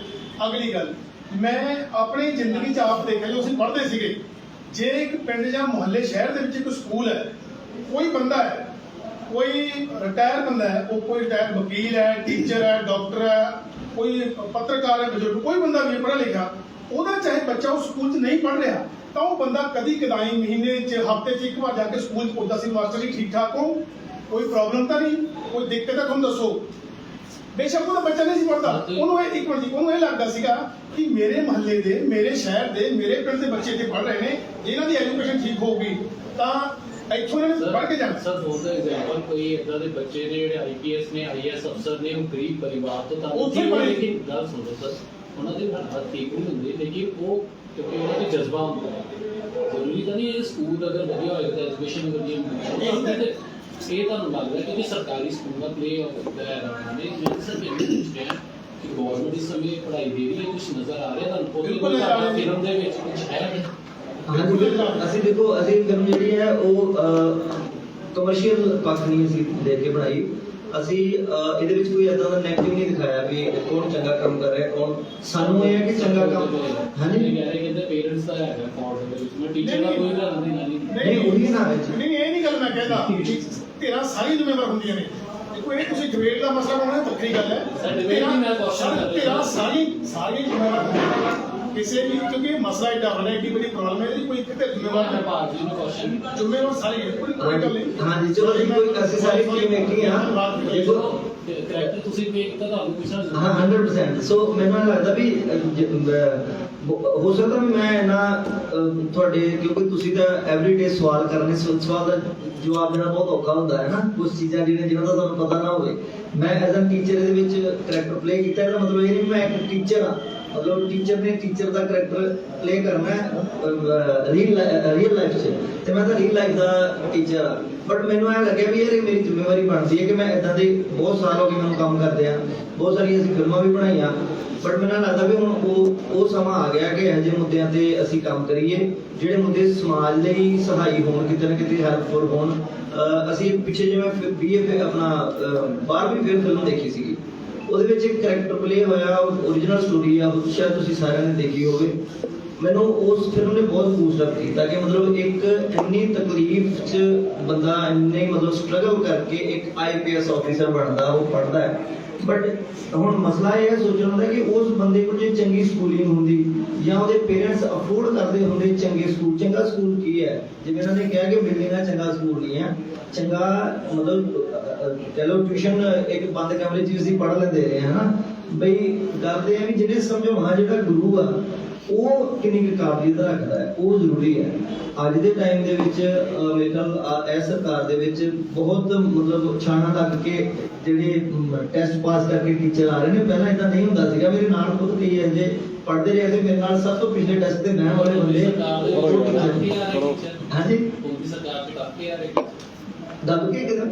ਅਗਲੀ ਗੱਲ, ਮੈਂ ਆਪਣੀ ਜ਼ਿੰਦਗੀ 'ਚ ਆਪ ਦੇਖਿਆ ਜੋ ਅਸੀਂ ਪੜ੍ਹਦੇ ਸੀਗੇ, ਜੇ ਇੱਕ ਪਿੰਡ ਜਾਂ ਮੁਹੱਲੇ ਸ਼ਹਿਰ ਦੇ ਵਿੱਚ ਇੱਕ ਸਕੂਲ ਹੈ, ਕੋਈ ਬੰਦਾ ਹੈ, ਕੋਈ ਰਿਟਾਇਰ ਬੰਦਾ ਹੈ, ਉਹ ਕੋਈ ਰਿਟਾਇਰ ਵਕੀਲ ਹੈ ਟੀਚਰ ਹੈ ਡਾਕਟਰ ਹੈ, ਕੋਈ ਪੱਤਰਕਾਰ ਹੈ, ਬਜ਼ੁਰਗ, ਕੋਈ ਬੰਦਾ ਵੀ ਪੜ੍ਹਿਆ ਲਿਖਿਆ ਉਹਦਾ ਚਾਹੇ ਬੱਚਾ ਉਸ ਸਕੂਲ 'ਚ ਨਹੀਂ ਪੜ੍ਹ ਰਿਹਾ ਤਾਂ ਉਹ ਬੰਦਾ ਕਦੀ ਕਦਾਈ ਮਹੀਨੇ 'ਚ ਹਫ਼ਤੇ 'ਚ ਇੱਕ ਵਾਰ ਜਾ ਕੇ ਸਕੂਲ 'ਚ ਪੁੱਛਦਾ ਸੀ ਮਾਸਟਰ ਜੀ ਠੀਕ ਠਾਕ ਹੋ? ਕੋਈ ਪ੍ਰੋਬਲਮ ਤਾਂ ਨਹੀਂ? ਕੋਈ ਦਿੱਕਤ ਹੈ ਤੁਹਾਨੂੰ ਦੱਸੋ? ਬੇਸ਼ੱਕ ਉਹਦਾ ਬੱਚਾ ਨਹੀਂ ਸੀ ਪੜਦਾ ਉਹਨੂੰ ਇਹ ਇੱਕ ਮਿੰਟ ਜੀ ਉਹਨੂੰ ਇਹ ਲੱਗਦਾ ਸੀਗਾ ਕਿ ਮੇਰੇ ਮਹੱਲੇ ਦੇ ਮੇਰੇ ਸ਼ਹਿਰ ਦੇ ਮੇਰੇ ਪਿੰਡ ਦੇ ਬੱਚੇ ਇੱਥੇ ਪੜ ਰਹੇ ਨੇ ਇਹਨਾਂ ਦੀ ਐਜੂਕੇਸ਼ਨ ਠੀਕ ਹੋਊਗੀ ਤਾਂ ਇੱਥੋਂ ਇਹਨਾਂ ਨੇ ਪੜ੍ਹ ਕੇ ਜਾਣਾ। ਸਰ ਫੋਰ ਦਾ ਐਗਜ਼ਾਮਪਲ ਕੋਈ ਇਦਾਂ ਦੇ ਬੱਚੇ ਨੇ ਜਿਹੜੇ ਆਈਪੀਐਸ ਨੇ ਆਈਐਸ ਅਫਸਰ ਨੇ ਉਹ ਗਰੀਬ ਪਰਿਵਾਰ ਤੋਂ ਤਾਂ ਉੱਥੇ ਪੜ੍ਹੇ। ਗੱਲ ਸੁਣੋ ਸਰ ਉਹਨਾਂ ਦੇ ਹਾਲਾਤ ਠੀਕ ਨਹੀਂ ਹੁੰਦੇ ਲੇਕਿਨ ਉਹ ਕਿਉਂਕਿ ਉਹਨਾਂ ਦੇ ਜਜ਼ਬਾ ਹੁੰਦਾ ਹੈ। ਜ਼ਰੂਰੀ ਤਾਂ ਨਹੀਂ ਇਹ ਸਕੂਲ ਅਗਰ ਵਧੀਆ ਹੋਏਗਾ ਤਾਂ ਐਜੂਕੇਸ਼ਨ ਵਧੀਆ ਤੇ ਇਹ ਤੁਹਾਨੂੰ ਲੱਗਦਾ ਕਿ ਜੇ ਸਰਕਾਰੀ ਸਕੂਲ ਦਾ ਪਲੇ ਹੁੰਦਾ ਹੈ ਨੇ। ਜਿਹੜੇ ਸਰ ਪੁੱਛ ਰਿਹਾ ਕਿ ਗਵਰਨਮੈਂਟ ਇਸ ਸਮੇਂ ਪੜ੍ਹਾਈ ਦੇ ਰਹੀ ਹੈ ਕੁਝ ਨਜ਼ਰ ਆ ਰਿਹਾ ਤੁਹਾਨੂੰ? ਕੋਈ। ਫਿਲਮ ਦੇ ਵਿੱਚ ਕੁਝ ਹੈ। ਅਸੀਂ ਦੇਖੋ ਅਸੀਂ ਫਿਲਮ ਜਿਹੜੀ ਹੈ ਉਹ ਕਮਰਸ਼ੀਅਲ ਪੱਖ ਨਹੀਂ ਅਸੀਂ ਦੇਖ ਕੇ ਬਣਾਈ। ਅਸੀਂ ਇਹਦੇ ਵਿੱਚ ਕੋਈ ਏਦਾਂ ਦਾ ਨੈਗੇਟਿਵ ਨਹੀਂ ਦਿਖਾਇਆ ਵੀ ਕੌਣ ਚੰਗਾ ਕੰਮ ਕਰ ਰਿਹਾ ਕੌਣ ਸਾਨੂੰ ਇਹ ਹੈ ਕਿ ਚੰਗਾ ਕੰਮ ਹਾਂਜੀ ਕਹਿ ਰਹੇ ਕਹਿੰਦੇ ਪੇਰੈਂਟਸ ਦਾ ਹੈਗਾ ਫਾਲਟ ਦੇ ਵਿੱਚ ਮੈਂ ਟੀਚਰ ਦਾ ਕੋਈ ਗੱਲ ਨਹੀਂ ਨਹੀਂ ਨਹੀਂ, ਉਹੀ ਨਾ ਹੈ ਜੀ। ਨਹੀਂ ਨਹੀਂ, ਇਹ ਨਹੀਂ ਗੱਲ ਮੈਂ ਕਹਿੰਦਾ ਤੇਰਾ ਸਾਰੀ ਜ਼ਿੰਮੇਵਾਰ ਹੁੰਦੀਆਂ ਨੇ ਦੇਖੋ ਇਹ ਤੁਸੀਂ ਡਿਬੇਟ ਦਾ ਮਸਲਾ ਬਣਾਉਣਾ ਵੱਖਰੀ ਗੱਲ ਹੈ ਸਰ, debate ਨਹੀਂ, ਮੈਂ question ਕਰ ਰਿਹਾ। ਤੇਰਾ ਸਾਰੀ ਸਾਰੀ ਜ਼ਿੰਮੇਵਾਰ ਹੁੰਦੀਆਂ ਨੇ। ਕਿਸੇ ਵੀ ਕਿਉਂਕਿ ਇਹ ਮਸਲਾ ਏਡਾ ਬੜਾ ਏਡੀ ਬੜੀ ਪ੍ਰੋਬਲਮ ਹੈ ਇਹਦੀ ਕੋਈ ਇੱਕ ਤੇ ਜ਼ਿੰਮੇਵਾਰ ਮੈਂ ਨਹੀਂ ਭਾਰਤੀ ਨੂੰ ਕੁਐਸਚਨ ਜ਼ਿੰਮੇਵਾਰ ਸਾਰੀ ਹੈ ਕੋਈ ਕੋਈ ਗੱਲ ਨਹੀਂ ਹਾਂਜੀ, ਚਲੋ ਜੀ, ਕੋਈ ਅਸੀਂ ਸਾਰੀ ਹੀ ਹਾਂ। ਦੇਖੋ ਕਰੈਕਟਰ ਤੁਸੀਂ ਵੇਖ ਤਾਂ ਤੁਹਾਨੂੰ ਪੁੱਛਣਾ ਜ਼ਰੂਰੀ ਹਾਂ 100% ਸੋ ਮੈਨੂੰ ਇਹ ਲੱਗਦਾ ਵੀ ਅਹ, ਜ- ਅਹ, ਹੋ ਸਕਦਾ ਵੀ ਮੈਂ ਨਾ ਅਹ, ਤੁਹਾਡੇ ਕਿਉਂਕਿ ਤੁਸੀਂ ਤਾਂ ਐਵਰੀਡੇ ਸਵਾਲ ਕਰਨੇ ਸੋ- ਸਵਾਲ ਦਾ ਜਵਾਬ ਦੇਣਾ ਬਹੁਤ ਔਖਾ ਹੁੰਦਾ ਹੈ ਨਾ ਕੁਝ ਚੀਜ਼ਾਂ ਜਿਹੜੀਆਂ ਜਿਨ੍ਹਾਂ ਦਾ ਤੁਹਾਨੂੰ ਪਤਾ ਨਾ ਹੋਵੇ। ਮੈਂ ਐਜ਼ ਅ ਟੀਚਰ ਦੇ ਵਿੱਚ ਕਰੈਕਟਰ ਪਲੇ ਕੀਤਾ ਇਹਦਾ ਮਤਲਬ ਇਹ ਨਹੀਂ ਵੀ ਮੈਂ ਇੱਕ ਟੀਚਰ ਹਾਂ। ਮਤਲਬ ਟੀਚਰ ਨੇ ਟੀਚਰ ਦਾ ਕਰੈਕਟਰ ਪਲੇ ਕਰਨਾ ਹੈ ਰੀਅਲ ਰੀਅਲ ਲਾਈਫ 'ਚ। ਤੇ ਮੈਂ ਤਾਂ ਰੀਅਲ ਲਾਈਫ ਦਾ ਟੀਚਰ ਆ ਬਟ ਮੈਨੂੰ ਇਹ ਲੱਗਿਆ ਵੀ ਇਹ ਮੇਰੀ ਜ਼ਿੰਮੇਵਾਰੀ ਬਣਦੀ ਹੈ ਕਿ ਮੈਂ ਇਦਾਂ ਦੇ ਬਹੁਤ ਸਾਲ ਹੋ ਗਏ ਮੈਨੂੰ ਕੰਮ ਕਰਦੇ ਆ। ਬਹੁਤ ਸਾਰੀਆਂ ਅਸੀਂ ਫਿਲਮਾਂ ਵੀ ਬਣਾਈਆਂ। ਬਟ ਮੈਨੂੰ ਲੱਗਦਾ ਵੀ ਹੁਣ ਉਹ ਉਹ ਸਮਾਂ ਆ ਗਿਆ ਕਿ ਇਹੋ ਜਿਹੇ ਮੁੱਦਿਆਂ ਤੇ ਅਸੀਂ ਕੰਮ ਕਰੀਏ, ਜਿਹੜੇ ਮੁੱਦੇ ਸਮਾਜ ਲਈ ਸਹਾਈ ਹੋਣ, ਕਿਤੇ ਨਾ ਕਿਤੇ ਹੈਲਪਫੁਲ ਹੋਣ। ਅਸੀਂ ਪਿੱਛੇ ਜਿਵੇਂ ਬੀਏ ਆਪਣਾ, ਅਹ ਬਾਹਰ ਵੀ ਫਿਰ ਫਿਲਮ ਦੇਖੀ ਸੀਗੀ। ਉਹਦੇ ਵਿੱਚ ਇੱਕ ਕਰੈਕਟਰ ਪਲੇ ਹੋਇਆ origignal ਸਟੋਰੀ ਆ, ਉਹ ਸ਼ਾਇਦ ਤੁਸੀਂ ਸਾਰਿਆਂ ਨੇ ਦੇਖੀ ਹੋਵੇ। ਮੈਨੂੰ ਉਸ ਫਿਲਮ ਨੇ ਬਹੁਤ ਬੂਸਟ ਕੀਤਾ ਕਿ ਮਤਲਬ ਇੱਕ ਇੰਨੀ ਤਕਲੀਫ 'ਚ ਬੰਦਾ ਇੰਨੇ ਮਤਲਬ ਸਟਰਗਲ ਕਰਕੇ ਇੱਕ ਆਈਪੀਐਸ ਆਫੀਸਰ ਬਣਦਾ, ਉਹ ਪੜਦਾ ਹੈ। ਬਟ ਹੁਣ ਮਸਲਾ ਇਹ ਹੈ ਸੋਚਣ ਦਾ ਕਿ ਉਸ ਬੰਦੇ ਕੋਲ ਜੇ ਚੰਗੀ ਸਕੂਲਿੰਗ ਹੁੰਦੀ ਜਾਂ ਉਹਦੇ ਪੇਰੈਂਟਸ ਅਫੋਰਡ ਕਰਦੇ ਹੁੰਦੇ ਚੰਗੇ ਸਕੂਲ ਚੰਗਾ ਸਕੂਲ ਕੀ ਹੈ? ਜਿਵੇਂ ਇਹਨਾਂ ਨੇ ਕਿਹਾ ਕਿ ਬਿਲਡਿੰਗਾਂ ਚੰਗਾ ਸਕੂਲ ਨਹੀਂ ਹੈ। ਚੰਗਾ ਮਤਲਬ ਅਹ, ਅਹ, ਚਲੋ ਟਿਊਸ਼ਨ ਇੱਕ ਬੰਦ ਕਮਰੇ 'ਚ ਅਸੀਂ ਪੜ੍ਹ ਲੈਂਦੇ ਰਹੇ ਹਾਂ ਬਈ ਕਰਦੇ ਆ ਵੀ ਜਿਹੜੇ ਸਮਝਾਉਣਾ ਜਿਹੜਾ ਗੁਰੂ ਆ ਉਹ ਕਿੰਨੀ ਕੁ ਕਾਬਲੀਅਤ ਰੱਖਦਾ ਹੈ ਉਹ ਜ਼ਰੂਰੀ ਹੈ। ਅੱਜ ਦੇ ਟਾਈਮ ਦੇ ਵਿੱਚ ਮੇਰੇ ਖਿਆਲ ਇਹ ਸਰਕਾਰ ਦੇ ਵਿੱਚ ਬਹੁਤ ਮਤਲਬ ਛਾਣਾ ਲੱਗ ਕੇ ਜਿਹੜੇ ਟੈਸਟ ਪਾਸ ਕਰਕੇ ਟੀਚਰ ਆ ਰਹੇ ਨੇ ਪਹਿਲਾਂ ਇਦਾਂ ਨਹੀਂ ਹੁੰਦਾ ਸੀਗਾ। ਮੇਰੇ ਨਾਲ ਖੁਦ ਕਈ ਇਹਦੇ ਪੜ੍ਹਦੇ ਰਹੇ ਸੀ। ਮੇਰੇ ਨਾਲ ਸਭ ਤੋਂ ਪਿਛਲੇ ਟੈਸਟ ਤੇ ਬਹਿਣ ਵਾਲੇ ਬੰਦੇ ਹਾਂਜੀ। ਸਰਕਾਰ ਦੇ ਕਾਫੀ ਆ ਰਹੇ। ਦੱਬ ਕੇ ਕਿਦਾਂ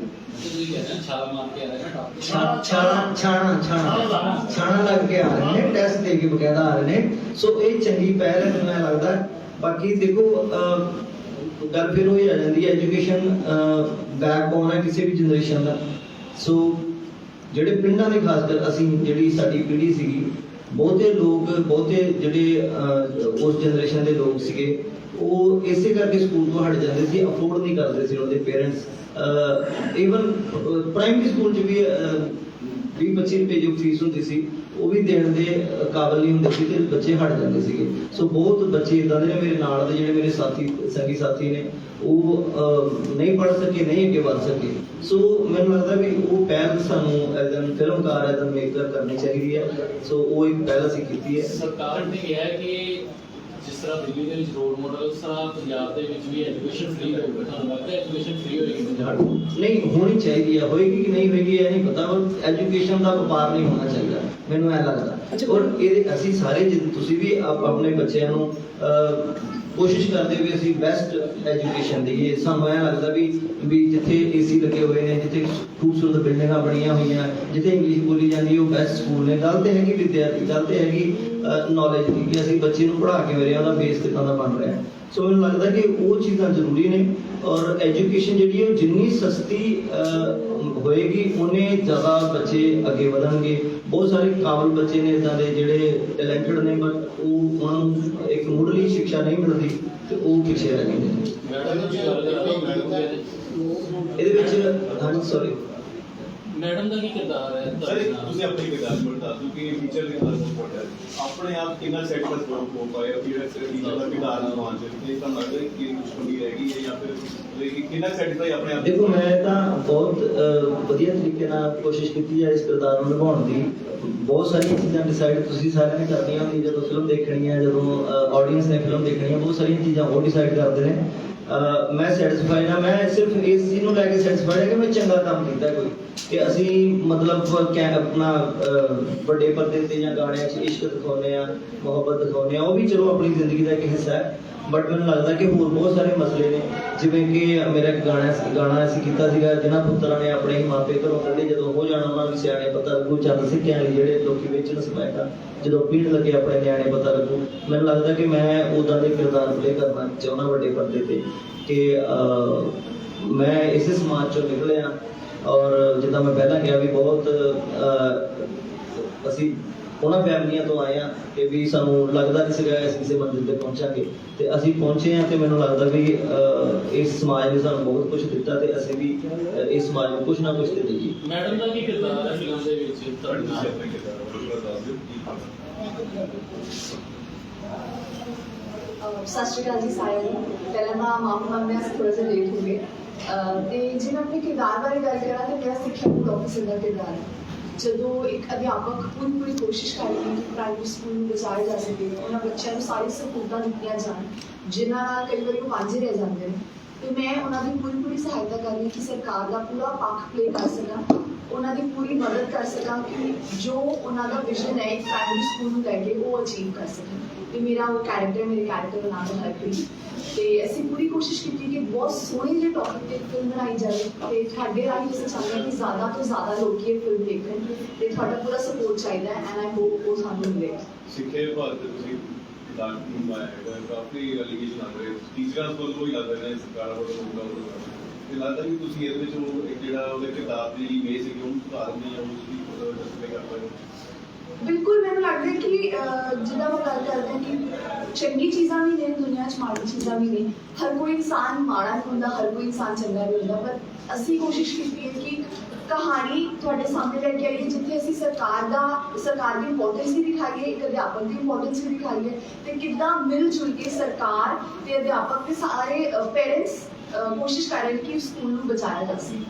ਤੁਸੀਂ ਕਹਿੰਦੇ ਛਾਲਾ ਮਾਰ ਕੇ ਆ ਰਹੇ ਨਾ ਟਾਪ ਛਾਣਾ ਛਾਣਾ ਛਾਣਾ ਛਾਣਾ ਲੱਗ ਕੇ ਆ ਰਹੇ ਨੇ ਟੈਸਟ ਦੇ ਕੇ ਬਕਾਇਦਾ ਆ ਰਹੇ ਨੇ। ਸੋ, ਇਹ ਚੰਗੀ ਪਹਿਲ ਹੈ ਮੈਨੂੰ ਲੱਗਦਾ, ਬਾਕੀ ਦੇਖੋ ਗੱਲ ਫਿਰ ਉਹ ਆ ਜਾਂਦੀ ਹੈ ਐਜੂਕੇਸ਼ਨ ਬੈਕਬੋਨ ਹੈ ਕਿਸੇ ਵੀ ਜਨਰੇਸ਼ਨ ਦਾ। ਸੋ, ਜਿਹੜੇ ਪਿੰਡਾਂ ਦੇ ਖਾਸ ਕਰ ਅਸੀਂ ਜਿਹੜੀ ਸਾਡੀ ਪੀੜ੍ਹੀ ਸੀਗੀ, ਬਹੁਤੇ ਲੋਕ, ਬਹੁਤੇ ਜਿਹੜੇ ਉਸ ਜਨਰੇਸ਼ਨ ਦੇ ਲੋਕ ਸੀਗੇ ਉਹ ਇਸੇ ਕਰਕੇ ਸਕੂਲ ਤੋਂ ਹਟ ਜਾਂਦੇ ਸੀ ਅਫੋਰਡ ਨਹੀਂ ਕਰਦੇ ਸੀ ਉਹਦੇ ਪੇਰੈਂਟਸ ਇਵਨ ਪ੍ਰਾਇਮਰੀ ਸਕੂਲ 'ਚ ਵੀ 20 25 ਰੁਪਏ ਜੋ ਫੀਸ ਹੁੰਦੀ ਸੀ ਉਹ ਵੀ ਦੇਣ ਦੇ ਅਹ, ਨਹੀਂ ਹੁੰਦੇ ਸੀ ਤੇ ਬੱਚੇ ਹਟ ਜਾਂਦੇ ਸੀਗੇ। ਸੋ ਬਹੁਤ ਬੱਚੇ ਇਦਾਂ ਦੇ ਨੇ ਮੇਰੇ ਨਾਲ ਦੇ ਜਿਹੜੇ ਮੇਰੇ ਸਾਥੀ ਸੰਗੀ ਸਾਥੀ ਨੇ ਉਹ ਨਹੀਂ ਪੜ੍ਹ ਸਕੇ ਨਹੀਂ ਅੱਗੇ ਵੱਧ ਸਕੇ। ਸੋ ਮੈਨੂੰ ਲੱਗਦਾ ਵੀ ਉਹ ਪਹਿਲ ਸਾਨੂੰ ਐਜ਼ ਐਨ ਫਿਲਮਕਾਰ ਐਜ਼ ਐਨ ਮੇਕਰ ਕਰਨੀ ਚਾਹੀਦੀ ਹੈ। ਸੋ ਉਹ ਇੱਕ ਪਹਿਲ ਅਸੀਂ ਕੀਤੀ ਹੈ। ਸਰਕਾਰ ਨੇ ਕਿਹਾ ਹੈ ਕਿ ਜਿਸ ਤਰ੍ਹਾਂ ਦਿੱਲੀ ਦੇ ਵਿੱਚ ਰੋਲ ਮਾਡਲ ਤਰ੍ਹਾਂ ਪੰਜਾਬ ਦੇ ਵਿੱਚ ਵੀ ਐਜੂਕੇਸ਼ਨ ਫ੍ਰੀ ਹੋਊਗਾ ਤੁਹਾਨੂੰ ਲੱਗਦਾ ਐਜੂਕੇਸ਼ਨ ਫ੍ਰੀ ਹੋਏਗੀ ਪੰਜਾਬ? ਨਹੀਂ ਹੋਣੀ ਚਾਹੀਦੀ ਹੈ ਹੋਏਗੀ ਕਿ ਨਹੀਂ ਹੋਏਗੀ ਇਹ ਨਹੀਂ ਪਤਾ। ਪਰ ਐਜੂਕੇਸ਼ਨ ਦਾ ਵਪਾਰ ਨਹੀਂ ਹੋਣਾ ਚਾਹੀਦਾ। ਮੈਨੂੰ ਐ ਲੱਗਦਾ। ਔਰ ਇਹ ਅਸੀਂ ਸਾਰੇ ਜਿੱਦ ਤੁਸੀਂ ਵੀ ਆਪ- ਆਪਣੇ ਬੱਚਿਆਂ ਨੂੰ ਕੋਸ਼ਿਸ਼ ਕਰਦੇ ਵੀ ਅਸੀਂ ਬੈਸਟ ਐਜੂਕੇਸ਼ਨ ਦਈਏ। ਸਾਨੂੰ ਐ ਲੱਗਦਾ ਵੀ ਵੀ ਜਿੱਥੇ ਏਸੀ ਲੱਗੇ ਹੋਏ ਨੇ ਜਿੱਥੇ ਖੂਬਸੂਰਤ ਬਿਲਡਿੰਗਾਂ ਬਣੀਆਂ ਹੋਈਆਂ ਜਿੱਥੇ ਇੰਗਲਿਸ਼ ਬੋਲੀ ਜਾਂਦੀ ਹੈ ਉਹ ਬੈਸਟ ਸਕੂਲ ਨੇ। ਗੱਲ ਤੇ ਹੈਗੀ ਵਿਦਿਆਰਥੀ ਗੱਲ ਤੇ ਹੈਗੀ ਨੌਲੇਜ ਦੀ ਕਿ ਅਸੀਂ ਬੱਚੇ ਨੂੰ ਪੜ੍ਹਾ ਕੇ ਮੇਰੇ ਉਹਦਾ ਬੇਸ ਕਿੱਦਾਂ ਦਾ ਬਣ ਰਿਹਾ ਸੋ ਮੈਨੂੰ ਲੱਗਦਾ ਕਿ ਉਹ ਚੀਜ਼ਾਂ ਜ਼ਰੂਰੀ ਨੇ ਔਰ ਐਜੂਕੇਸ਼ਨ ਜਿਹੜੀ ਹੈ ਜਿੰਨੀ ਸਸਤੀ ਹੋਏਗੀ ਉਨੇ ਜ਼ਿਆਦਾ ਬੱਚੇ ਅੱਗੇ ਵਧਣਗੇ। ਬਹੁਤ ਸਾਰੇ ਕਾਬਲ ਬੱਚੇ ਨੇ ਇਦਾਂ ਦੇ ਜਿਹੜੇ ਟੈਲੈਂਟਡ ਨੇ ਬਟ ਉਹ ਉਹਨਾਂ ਨੂੰ ਇੱਕ ਮੁੱਢਲੀ ਸਿੱਖਿਆ ਨਹੀਂ ਮਿਲਦੀ ਤੇ ਉਹ ਪਿੱਛੇ ਰਹਿ ਜਾਂਦੇ ਨੇ। ਇਹਦੇ ਵਿੱਚ ਹਾਂਜੀ ਸੌਰੀ ਮੈਡਮ ਦਾ ਕੀ ਕਿਰਦਾਰ ਹੈ? ਸਰ ਤੁਹਾਡੇ ਨਾਲ? ਤੁਸੀਂ ਆਪਣੀ ਕਿਤਾਬ ਨੂੰ ਦੱਸ ਦਿਓ ਕਿ ਟੀਚਰ ਦੇ ਨਾਲ ਬਹੁਤ ਵੱਡਾ ਹੈ। ਆਪਣੇ ਆਪ ਕਿੰਨਾ ਸੈਟੀਸਫਾਈਡ ਹੋ ਪਾਏ ਹੋ ਜਿਹੜਾ ਸਿਰ ਟੀਚਰ ਦਾ ਕਿਰਦਾਰ ਨਿਭਾਉਣ ਚ ਤੇ ਤੁਹਾਨੂੰ ਲੱਗਦਾ ਹੈ ਕਿ ਕੁਝ ਕਮੀ ਰਹਿ ਗਈ ਹੈ ਜਾਂ ਫਿਰ ਕਿ ਕਿੰਨਾ ਸੈਟੀਸਫਾਈ ਆਪਣੇ ਆਪ ਦੇਖੋ ਮੈਂ ਤਾਂ ਬਹੁਤ ਅਹ, ਵਧੀਆ ਤਰੀਕੇ ਨਾਲ ਕੋਸ਼ਿਸ਼ ਕੀਤੀ ਹੈ ਇਸ ਕਿਰਦਾਰ ਨੂੰ ਨਿਭਾਉਣ ਦੀ। ਬਹੁਤ ਸਾਰੀਆਂ ਚੀਜ਼ਾਂ ਡਿਸਾਈਡ ਤੁਸੀਂ ਸਾਰਿਆਂ ਨੇ ਕਰਨੀਆਂ ਹੁੰਦੀਆਂ ਜਦੋਂ ਫਿਲਮ ਦੇਖਣੀ ਹੈ ਜਦੋਂ ਆਡੀਅנס ਨੇ ਫਿਲਮ ਦੇਖਣੀ ਹੈ ਬਹੁਤ ਸਾਰੀਆਂ ਚੀਜ਼ਾਂ ਉਹ ਡਿਸਾਈਡ ਕਰਦੇ ਨੇ। ਮੈਂ ਸੈਟੀਸਫਾਈਡ ਹਾਂ, ਮੈਂ ਸਿਰਫ ਇਸ ਚੀਜ਼ ਨੂੰ ਲੈ ਕੇ ਸੈਟੀਸਫਾਈਡ ਹਾਂ ਕਿ ਮੈਂ ਚੰਗਾ ਕੰਮ ਕੀਤਾ ਕੋਈ। ਕਿ ਅਸੀਂ ਮਤਲਬ ਕਿ ਆਪਣਾ ਵੱਡੇ ਪਰਦੇ ਤੇ ਜਾਂ ਗਾਣਿਆਂ 'ਚ ਇਸ਼ਕ ਦਿਖਾਉਂਦੇ ਆ ਮੁਹੱਬਤ ਦਿਖਾਉਂਦੇ ਆ ਉਹ ਵੀ ਚਲੋ ਆਪਣੀ ਜ਼ਿੰਦਗੀ ਦਾ ਇੱਕ ਹਿੱਸਾ ਹੈ। ਬਟ ਮੈਨੂੰ ਲੱਗਦਾ ਕਿ ਹੋਰ ਬਹੁਤ ਸਾਰੇ ਮਸਲੇ ਨੇ। ਜਿਵੇਂ ਕਿ ਮੇਰਾ ਗਾਣਾ ਗਾਣਾ ਅਸੀਂ ਕੀਤਾ ਸੀਗਾ ਜਿਨ੍ਹਾਂ ਪੁੱਤਰਾਂ ਨੇ ਆਪਣੇ ਹੀ ਮਾਪੇ ਘਰੋਂ ਕੱਢੇ ਜਦੋਂ ਹੋ ਜਾਣਾ ਉਹਨਾਂ ਨੂੰ ਸਿਆਣੇ ਪਤਾ ਲੱਗੂ ਚੰਦ ਸਿੱਕਿਆਂ ਲਈ ਜਿਹੜੇ ਲੋਕੀ ਵੇਚਣ ਸਮੈਕਾ ਜਦੋਂ ਪੀਣ ਲੱਗੇ ਆਪਣੇ ਨਿਆਣੇ ਪਤਾ ਲੱਗੂ। ਮੈਨੂੰ ਲੱਗਦਾ ਕਿ ਮੈਂ ਉਦਾਂ ਦੇ ਕਿਰਦਾਰ ਪਲੇ ਕਰਨਾ ਚਾਹੁੰਦਾ ਵੱਡੇ ਪਰਦੇ ਤੇ ਕਿ ਅਹ, ਮੈਂ ਇਸੇ ਸਮਾਜ ਚੋਂ ਨਿਕਲਿਆ। ਔਰ ਜਿੱਦਾਂ ਮੈਂ ਪਹਿਲਾਂ ਕਿਹਾ ਵੀ ਬਹੁਤ ਅਹ, ਅਸੀਂ ਉਹਨਾਂ ਫੈਮਲੀਆਂ ਤੋਂ ਆਏ ਆ ਕਿ ਵੀ ਸਾਨੂੰ ਲੱਗਦਾ ਨਹੀਂ ਸੀਗਾ ਅਸੀਂ ਕਿਸੇ ਮੰਜ਼ਿਲ ਤੇ ਪਹੁੰਚਾਂਗੇ। ਤੇ ਅਸੀਂ ਪਹੁੰਚੇ ਆ ਤੇ ਮੈਨੂੰ ਲੱਗਦਾ ਵੀ ਇਸ ਸਮਾਜ ਨੇ ਸਾਨੂੰ ਬਹੁਤ ਕੁਝ ਦਿੱਤਾ ਤੇ ਅਸੀਂ ਵੀ ਇਸ ਸਮਾਜ ਨੂੰ ਕੁਝ ਨਾ ਕੁਝ ਤੇ ਦਈਏ। ਮੈਡਮ ਦਾ ਕੀ ਕਿਰਦਾਰ ਹੈ ਫਿਲਮ ਦੇ ਵਿੱਚ? ਤੁਹਾਡੀ ਸਤਿ ਸ਼੍ਰੀ ਅਕਾਲ ਜੀ ਸਾਰਿਆਂ ਨੂੰ। ਪਹਿਲਾਂ ਤਾਂ ਮਾਫੀ ਮੰਗਦੇ ਹਾਂ ਥੋੜਾ ਜਿਹਾ ਲੇਟ ਹੋ ਗਏ। ਤੇ ਜੇ ਮੈਂ ਆਪਣੇ ਕਿਰਦਾਰ ਬਾਰੇ ਗੱਲ ਕਰਾਂ ਤਾਂ ਮੇਰਾ ਸਿੱਖਿਆ ਪੂਰਾ ਆਫਿਸਰ ਦਾ ਕਿਰਦਾਰ ਹੈ। ਜਦੋਂ ਇੱਕ ਅਧਿਆਪਕ ਪੂਰੀ ਪੂਰੀ ਕੋਸ਼ਿਸ਼ ਕਰਦੀ ਕਿ ਪ੍ਰਾਇਮਰੀ ਸਕੂਲ ਨੂੰ ਬਚਾਇਆ ਜਾ ਸਕੇ, ਉਹਨਾਂ ਬੱਚਿਆਂ ਨੂੰ ਸਾਰੀ ਸਹੂਲਤਾਂ ਦਿੱਤੀਆਂ ਜਾਣ, ਜਿਨ੍ਹਾਂ ਨਾਲ ਕਈ ਵਾਰੀ ਉਹ ਵਾਂਝੇ ਰਹਿ ਜਾਂਦੇ ਨੇ। ਤੇ ਮੈਂ ਉਹਨਾਂ ਦੀ ਪੂਰੀ ਪੂਰੀ ਸਹਾਇਤਾ ਕਰਨੀ ਕਿ ਸਰਕਾਰ ਦਾ ਪੂਰਾ ਪੱਖ ਪਲੇ ਕਰ ਸਕਾਂ, ਉਹਨਾਂ ਦੀ ਪੂਰੀ ਮਦਦ ਕਰ ਸਕਾਂ ਕਿ ਜੋ ਉਹਨਾਂ ਦਾ ਵਿਜ਼ਨ ਹੈ ਇੱਕ ਪ੍ਰਾਇਮਰੀ ਸਕੂਲ ਨੂੰ ਲੈ ਕੇ ਉਹ ਅਚੀਵ ਕਰ ਸਕਣ। ਤੇ ਮੇਰਾ ਉਹ ਕੈਰੈਕਟਰ ਮੇਰੇ ਕੈਰੈਕਟਰ ਦਾ ਨਾਮ ਹੈ। ਹਰਪ੍ਰੀਤ ਤੇ ਅਸੀਂ ਪੂਰੀ ਕੋਸ਼ਿਸ਼ ਕੀਤੀ ਕਿ ਬਹੁਤ ਸੋਹਣੇ ਜਿਹੇ ਟੌਪਿਕ ਤੇ ਫਿਲਮ ਬਣਾਈ ਜਾਵੇ। ਤੇ ਤੁਹਾਡੇ ਰਾਹੀਂ ਅਸੀਂ ਚਾਹੁੰਦੇ ਹਾਂ ਕਿ ਜ਼ਿਆਦਾ ਤੋਂ ਜ਼ਿਆਦਾ ਲੋਕੀ ਇਹ ਫਿਲਮ ਦੇਖਣ ਤੇ ਤੁਹਾਡਾ ਪੂਰਾ ਸਪੋਰਟ ਚਾਹੀਦਾ ਹੈ ਐਂਡ ਆਈ ਹੋਪ ਉਹ ਸਾਨੂੰ ਮਿਲੇਗਾ ਸਿੱਖੇ ਭਾਰਤ ਤੇ ਤੁਸੀਂ ਲਾਟ ਨੂੰ ਆਇਆ ਹੈਗਾ, ਕਾਫੀ ਐਲੀਗੇਸ਼ਨ ਆ ਰਹੇ। ਟੀਚਰਾਂ ਕੋਲ ਕੋਈ ਲੱਗ ਰਿਹਾ ਹੈ ਸਰਕਾਰ ਵੱਲੋਂ ਹੋਊਗਾ ਉਹ ਤੇ ਲੱਗਦਾ ਵੀ ਤੁਸੀਂ ਇਹਦੇ ਵਿੱਚ ਉਹ ਇੱਕ ਜਿਹੜਾ ਉਹਦੇ ਕਿਤਾਬ ਦੀ ਜਿਹੜੀ ਇਮੇਜ ਸੀ ਉਹਨੂੰ ਸੁਧਾਰਨ ਦੀ ਜਾਂ ਉਸ ਦੀ ਜਸਟਿਫਾਈ ਕਰ ਪਾਏ ਬਿਲਕੁਲ, ਮੈਨੂੰ ਲੱਗਦਾ ਕਿ ਜਿੱਦਾਂ ਉਹ ਗੱਲ ਕਰਦੇ ਕਿ ਚੰਗੀ ਚੀਜ਼ਾਂ ਵੀ ਨੇ, ਦੁਨੀਆ 'ਚ ਮਾੜੀ ਚੀਜ਼ਾਂ ਵੀ ਨੇ। ਹਰ ਕੋਈ ਇਨਸਾਨ ਮਾੜਾ ਨਹੀਂ ਹੁੰਦਾ, ਹਰ ਕੋਈ ਇਨਸਾਨ ਚੰਗਾ ਨਹੀਂ ਹੁੰਦਾ। ਪਰ ਅਸੀਂ ਕੋਸ਼ਿਸ਼ ਕੀਤੀ ਹੈ ਕਿ ਕਹਾਣੀ ਤੁਹਾਡੇ ਸਾਹਮਣੇ ਲੈ ਕੇ ਆਈਏ, ਜਿੱਥੇ ਅਸੀਂ ਸਰਕਾਰ ਦਾ, ਸਰਕਾਰ ਦੀ ਇੰਪੋਰਟੈਂਸ ਵੀ ਦਿਖਾਈਏ, ਇੱਕ ਅਧਿਆਪਕ ਦੀ ਇੰਪੋਰਟੈਂਸ ਵੀ ਦਿਖਾਈਏ ਤੇ ਕਿੱਦਾਂ ਮਿਲ ਜੁਲ ਕੇ ਸਰਕਾਰ ਤੇ ਅਧਿਆਪਕ ਤੇ ਸਾਰੇ ਪੇਰੈਂਟਸ ਕੋਸ਼ਿਸ਼ ਕਰ ਰਹੇ ਕਿ ਸਕੂਲ ਨੂੰ ਬਚਾਇਆ ਜਾ ਸਕੇ।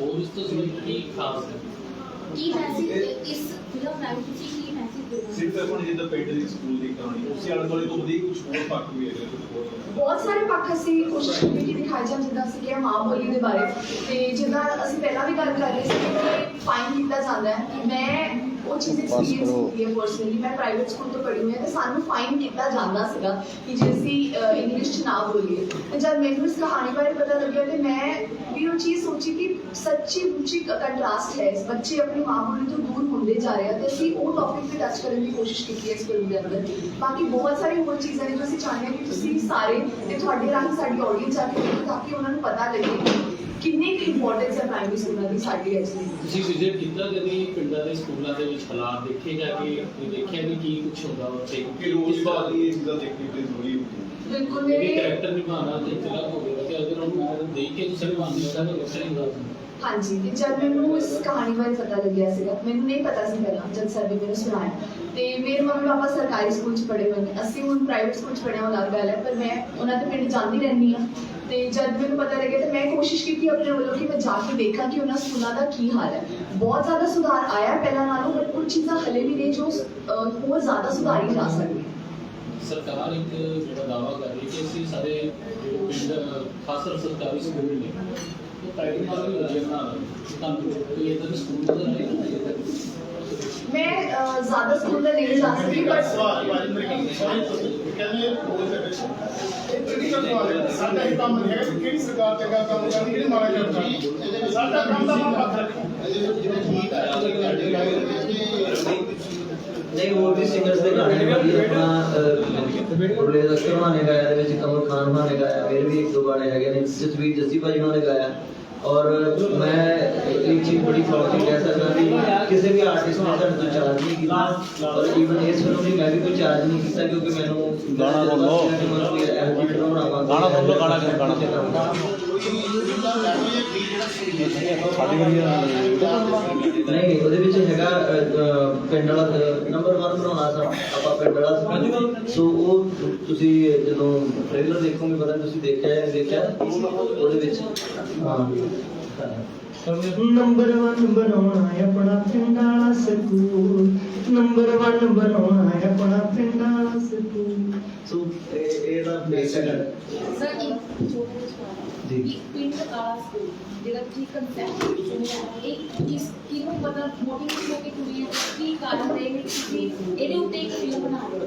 ਹੋਰ ਇਸ ਤੋਂ ਸਿਵਾ ਕੀ ਖਾਸ ਹੈ? ਕੀ ਮੈਸੇਜ ਇਸ ਫਿਲਮ ਰਾਹੀਂ ਤੁਸੀਂ ਕੀ ਮੈਸੇਜ ਦੇਣਾ ਸਿਰਫ ਆਪਣੀ ਜਿੱਦਾਂ ਪਿੰਡ ਦੀ ਸਕੂਲ ਦੀ ਕਹਾਣੀ। ਉਸੇ ਆਲੇ ਦੁਆਲੇ ਤੋਂ ਵਧੀਆ ਕੁਝ ਹੋਰ ਪੱਖ ਵੀ ਹੈਗੇ ਕੁਝ ਹੋਰ ਬਹੁਤ ਸਾਰੇ ਪੱਖ ਅਸੀਂ ਕੋਸ਼ਿਸ਼ ਕੀਤੀ ਕਿ ਦਿਖਾਈ ਜਾਣ ਜਿੱਦਾਂ ਅਸੀਂ ਕਿਹਾ ਮਾਂ ਬੋਲੀ ਦੇ ਬਾਰੇ। ਤੇ ਜਿੱਦਾਂ ਅਸੀਂ ਪਹਿਲਾਂ ਵੀ ਗੱਲ ਕਰ ਰਹੇ ਸੀ ਕਿ ਫਾਈਨ ਕੀਤਾ ਜਾਂਦਾ ਹੈ। ਮੈਂ ਉਹ ਚੀਜ਼ ਐਕਸਪੀਰੀਅੰਸ ਕੀਤੀ ਹੈ ਪਰਸਨਲੀ ਮੈਂ ਪ੍ਰਾਈਵੇਟ ਸਕੂਲ ਤੋਂ ਪੜ੍ਹੀ ਹੋਈ ਹਾਂ ਤੇ ਸਾਨੂੰ ਫਾਈਨ ਕੀਤਾ ਜਾਂਦਾ ਸੀਗਾ ਕਿ ਜੇ ਅਸੀਂ ਇੰਗਲਿਸ਼ ਚ ਨਾ ਬੋਲੀਏ। ਤੇ ਜਦ ਮੈਨੂੰ ਇਸ ਕਹਾਣੀ ਬਾਰੇ ਪਤਾ ਲੱਗਿਆ ਤੇ ਮੈਂ ਵੀ ਉਹ ਚੀਜ਼ ਸੋਚੀ ਕਿ ਸੱਚੀ ਮੁੱਚੀ ਕੰਟਰਾਸਟ ਹੈ ਇਸ ਬੱਚੇ ਆਪਣੀ ਮਾਂ ਬੋਲੀ ਤੋਂ ਦੂਰ ਹੁੰਦੇ ਜਾ ਰਹੇ ਆ ਤੇ ਅਸੀਂ ਉਹ ਟੌਪਿਕ ਤੇ ਟੱਚ ਕਰਨ ਦੀ ਕੋਸ਼ਿਸ਼ ਕੀਤੀ ਹੈ ਇਸ ਫਿਲਮ ਦੇ ਅੰਦਰ ਬਾਕੀ ਬਹੁਤ ਸਾਰੀ ਹੋਰ ਚੀਜ਼ਾਂ ਨੇ ਜੋ ਅਸੀਂ ਚਾਹੁੰਦੇ ਹਾਂ ਕਿ ਤੁਸੀਂ ਸਾਰੇ ਤੇ ਤੁਹਾਡੇ ਰਾਹੀਂ ਸਾਡੀ ਆਡੀਅנס ਆ ਕੇ ਦੇਖੋ ਤਾਂ ਕਿ ਉਹਨਾਂ ਨੂੰ ਪਤਾ ਲੱਗੇ ਕਿ ਕਿੰਨੀ ਕੁ ਇੰਪੋਰਟੈਂਸ ਹੈ ਪ੍ਰਾਇਮਰੀ ਸਕੂਲਾਂ ਦੀ ਸਾਡੀ ਐਕਚੁਅਲੀ ਤੁਸੀਂ ਵਿਜ਼ਿਟ ਕੀਤਾ ਕਦੀ ਪਿੰਡਾਂ ਦੇ ਸਕੂਲਾਂ ਦੇ ਵਿੱਚ ਹਾਲਾਤ ਦੇਖੇ ਜਾ ਕੇ ਤੁਸੀਂ ਦੇਖਿਆ ਵੀ ਕੀ ਕੁਝ ਹੁੰਦਾ ਉੱਥੇ ਕਿ ਰੋਜ਼ ਬਾਅਦ ਇਹ ਚੀਜ਼ਾਂ ਦੇਖਣੀ ਤੇ ਜ਼ਰੂਰੀ ਹੁੰਦੀ ਹੈ ਬਿਲਕੁਲ ਇਹ ਮੇਰੇ ਕੈਰੈਕਟਰ ਨਿਭਾਉਣਾ ਤੇ ਫਿਲਮ ਹੋਵੇਗਾ ਕਿ ਅਗਰ ਉਹਨੂੰ ਦੇਖ ਕੇ ਤੁਸੀਂ ਨਿਭਾਉਂਦੇ ਹੋ ਤਾਂ ਵੱਖਰਾ ਹੀ ਹੁੰਦਾ ਹਾਂਜੀ, ਤੇ ਜਦ ਮੈਨੂੰ ਇਸ ਕਹਾਣੀ ਬਾਰੇ ਪਤਾ ਲੱਗਿਆ ਸੀਗਾ, ਮੈਨੂੰ ਨਹੀਂ ਪਤਾ ਸੀ ਪਹਿਲਾਂ, ਜਦ ਸਰ ਨੇ ਮੈਨੂੰ ਸੁਣਾਇਆ। ਤੇ ਮੇਰੇ ਮੰਮੀ ਪਾਪਾ ਸਰਕਾਰੀ ਸਕੂਲ 'ਚ ਪੜ੍ਹੇ ਹੋਏ ਨੇ। ਅਸੀਂ ਹੁਣ ਪ੍ਰਾਈਵੇਟ ਸਕੂਲ 'ਚ ਪੜ੍ਹੇ ਹਾਂ ਅਲੱਗ ਗੱਲ ਹੈ, ਪਰ ਮੈਂ ਉਹਨਾਂ ਦੇ ਪਿੰਡ ਜਾਂਦੀ ਰਹਿੰਦੀ ਹਾਂ। ਤੇ ਜਦ ਮੈਨੂੰ ਪਤਾ ਲੱਗਿਆ, ਤੇ ਮੈਂ ਕੋਸ਼ਿਸ਼ ਕੀਤੀ ਆਪਣੇ ਵੱਲੋਂ ਕਿ ਮੈਂ ਜਾ ਕੇ ਦੇਖਾਂ ਕਿ ਉਹਨਾਂ ਸਕੂਲਾਂ ਦਾ ਕੀ ਹਾਲ ਹੈ। ਬਹੁਤ ਜ਼ਿਆਦਾ ਸੁਧਾਰ ਆਇਆ ਪਹਿਲਾਂ ਨਾਲੋਂ, ਪਰ ਕੁਝ ਚੀਜ਼ਾਂ ਹਲੇ ਵੀ ਨੇ ਜੋ ਹੋਰ ਜ਼ਿਆਦਾ ਸੁਧਾਰੀ ਜਾ ਸਕਦੀ ਸਰਕਾਰ ਇੱਕ ਜਿਹੜਾ ਦਾਵਾ ਕਰ ਰਹੀ ਹੈ ਕਿ ਅਸੀਂ ਸਾਰੇ ਪਿੰਡ ਖਾਸ ਕਰ ਸਰਕਾਰੀ ਸਕੂਲ ਨੇ। ਉਹ ਪ੍ਰਾਈਵੇਟ ਨਾਲ ਵੀ ਵਧੀਆ ਬਣਾ ਰਹੇ ਹਾਂ। ਤੁਹਾਨੂੰ ਕੋਈ ਇਦਾਂ ਦੇ ਸਕੂਲ ਨਜ਼ਰ ਆਏ ਮੈਂ ਅਹ, ਜ਼ਿਆਦਾ ਸਕੂਲ ਦਾ ਨਹੀਂ ਜਾ ਸਕਦੀ ਬਟ ਸਵਾਲ ਵਾਲੀ ਮੇਰੀ ਗੱਲ ਸੌਰੀ ਕਹਿੰਦੇ ਬੋਲ ਦੇ ਵਿੱਚ ਇਹ ਕਿਹੜੀ ਗੱਲ ਸਵਾਲ ਹੈ ਸਾਡਾ ਇਹ ਕੰਮ ਨਹੀਂ ਹੈਗਾ ਕਿ ਕਿਹੜੀ ਸਰਕਾਰ ਚੰਗਾ ਕੰਮ ਕਰਦੀ ਕਿਹੜੀ ਮਾੜਾ ਕੰਮ ਕਰਦੀ ਸਾਡਾ ਕੰਮ ਦਾ ਆਪਾਂ ਪੱਖ ਰੱਖਣਾ ਨਹੀਂ ਹੋਰ ਵੀ ਸਿੰਗਰਸ ਦੇ ਗਾਣੇ ਵਧੀਆ ਆਪਣਾ ਗੁਰਲੇ ਦਾ ਕਰਵਾ ਨੇ ਗਾਇਆ ਦੇ ਵਿੱਚ ਕਮਲ ਖਾਨ ਹੋਣਾ ਨੇ ਗਾਇਆ ਮੇਰੇ ਵੀ ਇੱਕ ਦੋ ਗਾਣੇ ਹੈਗੇ ਨੇ ਜਸਵੀਰ ਜੱਸੀ ਭਾਜੀ ਹੋਣਾ ਨੇ ਗਾਇਆ ਔਰ ਮੈਂ ਇੱਕ ਚੀਜ਼ ਬੜੀ ਫੌਰ ਕਹਿ ਸਕਦਾ ਵੀ ਕਿਸੇ ਵੀ ਆਰਟਿਸਟ ਨੇ ਸਾਡੇ ਤੋਂ ਚਾਰਜ ਨਹੀਂ ਕੀਤਾ ਔਰ ਈਵਨ ਇਸ ਫਿਲਮ ਲਈ ਮੈਂ ਵੀ ਕੋਈ ਚਾਰਜ ਨਹੀਂ ਕੀਤਾ ਕਿਉਂਕਿ ਮੈਨੂੰ ਗਾਣਾ ਲਓ। ਗਾਣਾ ਲਓ, ਗਾਣਾ ਗਾਣਾ? ਸਾਡੀ ਵਾਰੀ ਨਹੀਂ, ਉਹਦੇ ਵਿੱਚ ਹੈਗਾ ਪਿੰਡ ਵਾਲਾ ਨੰਬਰ 1 ਬਣਾਉਣਾ ਆਪਾਂ ਪਿੰਡ ਵਾਲਾ ਸੋ। ਉਹ ਤੁਸੀਂ ਜਦੋਂ ਟ੍ਰੇਲਰ ਦੇਖੋਗੇ, ਪਤਾ ਤੁਸੀਂ ਦੇਖਿਆ ਦੇਖਿਆ, ਉਹਦੇ ਵਿੱਚ। ਹਾਂ। ਨੰਬਰ 1 ਬਣਾਉਣਾ ਹੈ ਆਪਣਾ ਪਿੰਡ ਵਾਲਾ ਸਕੂਲ ਨੰਬਰ 1 ਬਣਾਉਣਾ ਹੈ ਆਪਣਾ ਪਿੰਡ ਵਾਲਾ ਸਕੂਲ ਸੋ ਇਹ ਇਹਦਾ ਬੇਸਿਕ ਹੈ ਸਰ ਇੱਕ ਛੋਟਾ ਜਿਹਾ ਸਵਾਲ ਹੈ ਜੀ। ਕਿ ਪਿੰਡ ਵਾਲਾ ਸਕੂਲ ਜਿਹੜਾ ਤੁਸੀਂ ਕਨਸੈਪਟ ਚੁਣਿਆ ਇਹ ਕਿਸ ਕਿਹਨੂੰ ਮਤਲਬ ਮੋਟੀਵੇਟ ਹੋ ਕੇ ਚੁਣੀ ਹੈ ਕੀ ਕਾਰਨ ਰਹੇ ਨੇ ਕਿ ਤੁਸੀਂ ਇਹਦੇ ਉੱਤੇ ਇੱਕ ਫਿਲਮ ਬਣਾ ਰਹੇ ਹੋ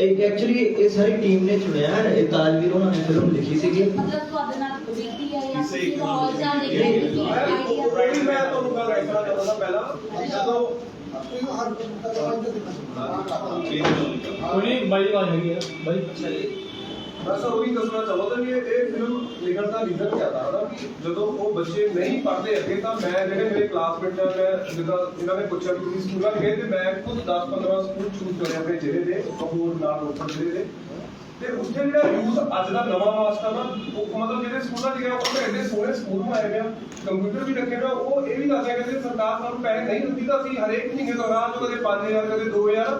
ਇਹ ਐਕਚੁਅਲੀ ਇਹ ਸਾਰੀ ਟੀਮ ਨੇ ਚੁਣਿਆ ਹੈ ਇਹ ਤਾਜਵੀਰ ਉਹਨਾਂ ਨੇ ਫਿਲਮ ਲਿਖੀ ਸੀਗੀ ਮਤਲਬ ਤੁਹਾਡੇ ਨਾਲ ਬੀਤੀ ਹੈ ਜਾਂ ਕਿਸੇ ਤੁਸੀਂ ਇੱਕ ਮਾਹੌਲ ਜਾਂ ਨਾਲ ਦੇਖਿਆ ਕਿ ਆਈਡੀਆ ਮੈਂ ਤੁਹਾਨੂੰ ਗੱਲ ਐਕਸਟਰਾ ਕਰਦਾ ਪਹਿਲਾਂ ਜਦੋਂ ਕੋਈ ਬਾਈ ਆਵਾਜ਼ ਹੈਗੀ ਆ ਬਾਈ। ਮੈਂ ਸਰ ਉਹੀ ਦੱਸਣਾ ਚਾਹੁੰਦਾ ਵੀ ਇਹ ਫਿਲਮ ਲਿਖਣ ਦਾ ਰੀਜ਼ਨ ਕੀ ਆਦਾ ਨਾ ਕਿ ਜਦੋਂ ਉਹ ਬੱਚੇ ਨਹੀਂ ਪੜ੍ਹਦੇ ਅੱਗੇ ਤਾਂ ਮੈਂ ਜਿਹੜੇ ਮੇਰੇ ਕਲਾਸਮੇਟ ਨੇ ਮੈਂ ਜਿੱਦਾਂ ਇਹਨਾਂ ਨੇ ਪੁੱਛਿਆ ਕਿ ਤੁਸੀਂ ਸਕੂਲਾਂ ਗਏ ਤੇ ਮੈਂ ਖੁਦ 10 15 ਸਕੂਲ ਚੂਜ਼ ਕਰੇ ਆਪਣੇ ਜ਼ਿਲ੍ਹੇ ਦੇ ਕਪੂਰ ਨਾਲ ਰੋਪੜ ਜ਼ਿਲ੍ਹੇ ਦੇ ਤੇ ਉੱਥੇ ਜਿਹੜਾ ਯੂਥ ਅੱਜ ਦਾ ਨਵਾਂ ਵਾਸਤਾ ਨਾ ਉਹ ਮਤਲਬ ਜਿਹੜੇ ਸਕੂਲਾਂ 'ਚ ਗਿਆ, ਉਹ ਤਾਂ ਐਡੇ ਸੋਹਣੇ ਸਕੂਲ ਬਣਾਏ ਗਏ ਕੰਪਿਊਟਰ ਵੀ ਰੱਖੇ ਹੋਏ ਉਹ ਇਹ ਵੀ ਦੱਸਿਆ ਕਹਿੰਦੇ ਸਰਕਾਰ ਸਾਨੂੰ ਪੈਸੇ ਨਹੀਂ ਦਿੰਦੀ ਤਾਂ ਅਸੀਂ ਹਰੇਕ ਮਹੀਨੇ ਤੋਂ ਰਾਹ ਕਦੇ 5000 ਕਦੇ 2000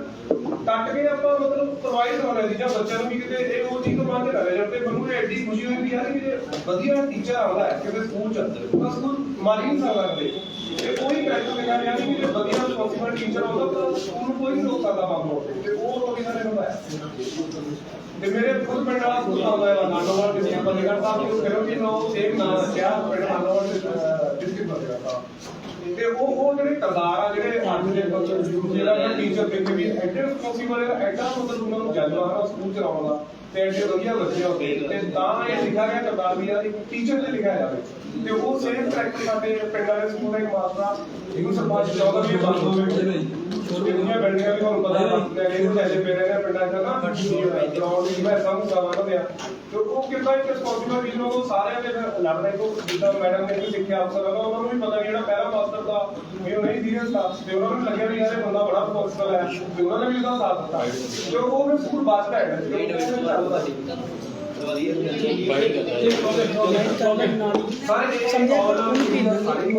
ਕੱਟ ਕੇ ਆਪਾਂ ਮਤਲਬ ਪ੍ਰੋਵਾਈਡ ਕਰਾਉਣੇ ਸੀ ਜਾਂ ਬੱਚਿਆਂ ਨੂੰ ਵੀ ਕਿਤੇ ਇਹ ਉਹ ਚੀਜ਼ ਤੋਂ ਬਾਅਦ ਰਹੇ ਜਾਂਦੇ ਮੈਨੂੰ ਐਡੀ ਖੁਸ਼ੀ ਹੋਈ ਵੀ ਯਾਰ ਕਿ ਵਧੀਆ ਟੀਚਰ ਆਉਂਦਾ ਹੈ ਕਿਤੇ ਸਕੂਲ ਚ ਤਾਂ ਸਕੂਲ ਮਾਰੀ ਨਹੀਂ ਸਕਦਾ ਕਦੇ ਇਹ ਕੋਈ ਕਰੈਕਟਰ ਲਿਖਿਆ ਗਿਆ ਨਹੀਂ ਕਿ ਵਧੀਆ ਰਿਸਪੌਂਸਿਬਲ ਟੀਚਰ ਆਉਂਦਾ ਤਾਂ ਸਕੂਲ ਕੋਈ ਨਹੀਂ ਰੋਕ ਸਕਦਾ ਮਾਮਲਾ ਤੇ ਉਹ ਰੋਕ ਇਹਨਾਂ ਨੇ ਨਿਭਾਇਆ ਤੇ ਮੇਰੇ ਖੁਦ ਪਿੰਡ ਵਾਲਾ ਸਕੂਲ ਆਉਂਦਾ ਹੈ ਨਾਨੋਵਾਲ ਦੇ ਸਿੰਘ ਬੰਦੇਗੜ ਸਾਹਿਬ ਨੂੰ ਫਿਲਮ ਦੀ ਨੋ ਸੇਮ ਨਾਮ ਰੱਖਿਆ, ਪਿੰਡ ਨਾਨੋਵਾਲ ਦੇ ਡਿਸਟ੍ਰਿਕਟ ਬੰਦੇਗੜ ਸਾਹਿਬ ਤੇ। ਉਹ ਉਹ ਜਿਹੜੇ ਕਰਦਾਰ ਆ, ਜਿਹੜੇ ਅੱਜ ਦੇ ਬੱਚੇ ਜਿਹੜਾ ਟੀਚਰ ਦੇ ਵੀ ਐਡੇ ਰਿਸਪੌਂਸਿਬਲ ਹੈ ਐਡਾ ਮਤਲਬ ਉਹਨਾਂ ਨੂੰ ਜਜ਼ਬਾ ਸਕੂਲ ਚਲਾਉਣ ਦਾ ਤੇ ਐਡੇ ਵਧੀਆ ਬੱਚੇ ਹੁੰਦੇ ਤੇ ਤਾਂ ਇਹ ਲਿਖਿਆ ਗਿਆ ਕਰਦਾਰ ਵੀ ਯਾਰ ਟੀਚਰ ਤੇ ਲਿਖਿਆ ਜਾਵੇ ਤੇ ਉਹ ਸੇਮ ਕਰੈਕਟਰ ਸਾਡੇ ਪਿੰਡ ਵਾਲੇ ਸਕੂਲ ਦਾ ਇੱਕ ਮਾਸਟਰ ਆ ਇਹਨੂੰ ਸਰਪੰਚ ਚਾਹੁੰਦਾ ਵੀ ਇਹ ਬੰਦ ਹੋਵੇ ਛੋਟੀਆਂ ਬਿਲਡਿੰਗਾਂ ਵੀ ਤੁਹਾਨੂੰ ਪਤਾ ਹੈ ਇਹਨੂੰ ਜੈਸੇ ਪੇਰੇ ਨੇ ਪਿੰਡਾਂ 'ਚ ਨਾ। ਗਰਾਊਂਡ ਦੀ ਮੈਂ ਸਭ ਨੂੰ ਨਾ ਦਿਆ ਤੇ ਉਹ ਕਿੰਨਾ ਇੱਕ ਰਿਸਪੌਂਸਿਬਲ ਵੀ ਲੋਕ ਸਾਰਿਆਂ ਦੇ ਫਿਰ ਲੱਗਦਾ ਕਿ ਜਿੱਦਾਂ ਮੈਡਮ ਨੇ ਵੀ ਸਿੱਖਿਆ ਅਫਸਰ ਦਾ ਉਹਨਾਂ ਨੂੰ ਵੀ ਪਤਾ ਵੀ ਜਿਹੜਾ ਪਹਿਲਾ ਮਾਸਟਰ ਦਾ ਉਹ ਨਹੀਂ ਸੀਰੀਅਸ ਸੀ। ਤੇ ਉਹਨਾਂ ਨੂੰ ਲੱਗਿਆ ਵੀ ਯਾਰ ਇਹ ਬੰਦਾ ਬੜਾ ਰਿਸਪੌਂਸਿਬਲ ਹੈ ਤੇ ਉਹਨਾਂ ਨੇ ਵੀ ਉਹਦਾ ਸਾਥ ਦਿੱਤਾ। ਤੇ ਉਹ ਫਿਰ ਸਕੂਲ ਬਾਅਦ ਦਾ ਹੈ ਸਾਰੇ ਇਹ ਆਲ ਸਾਰੇ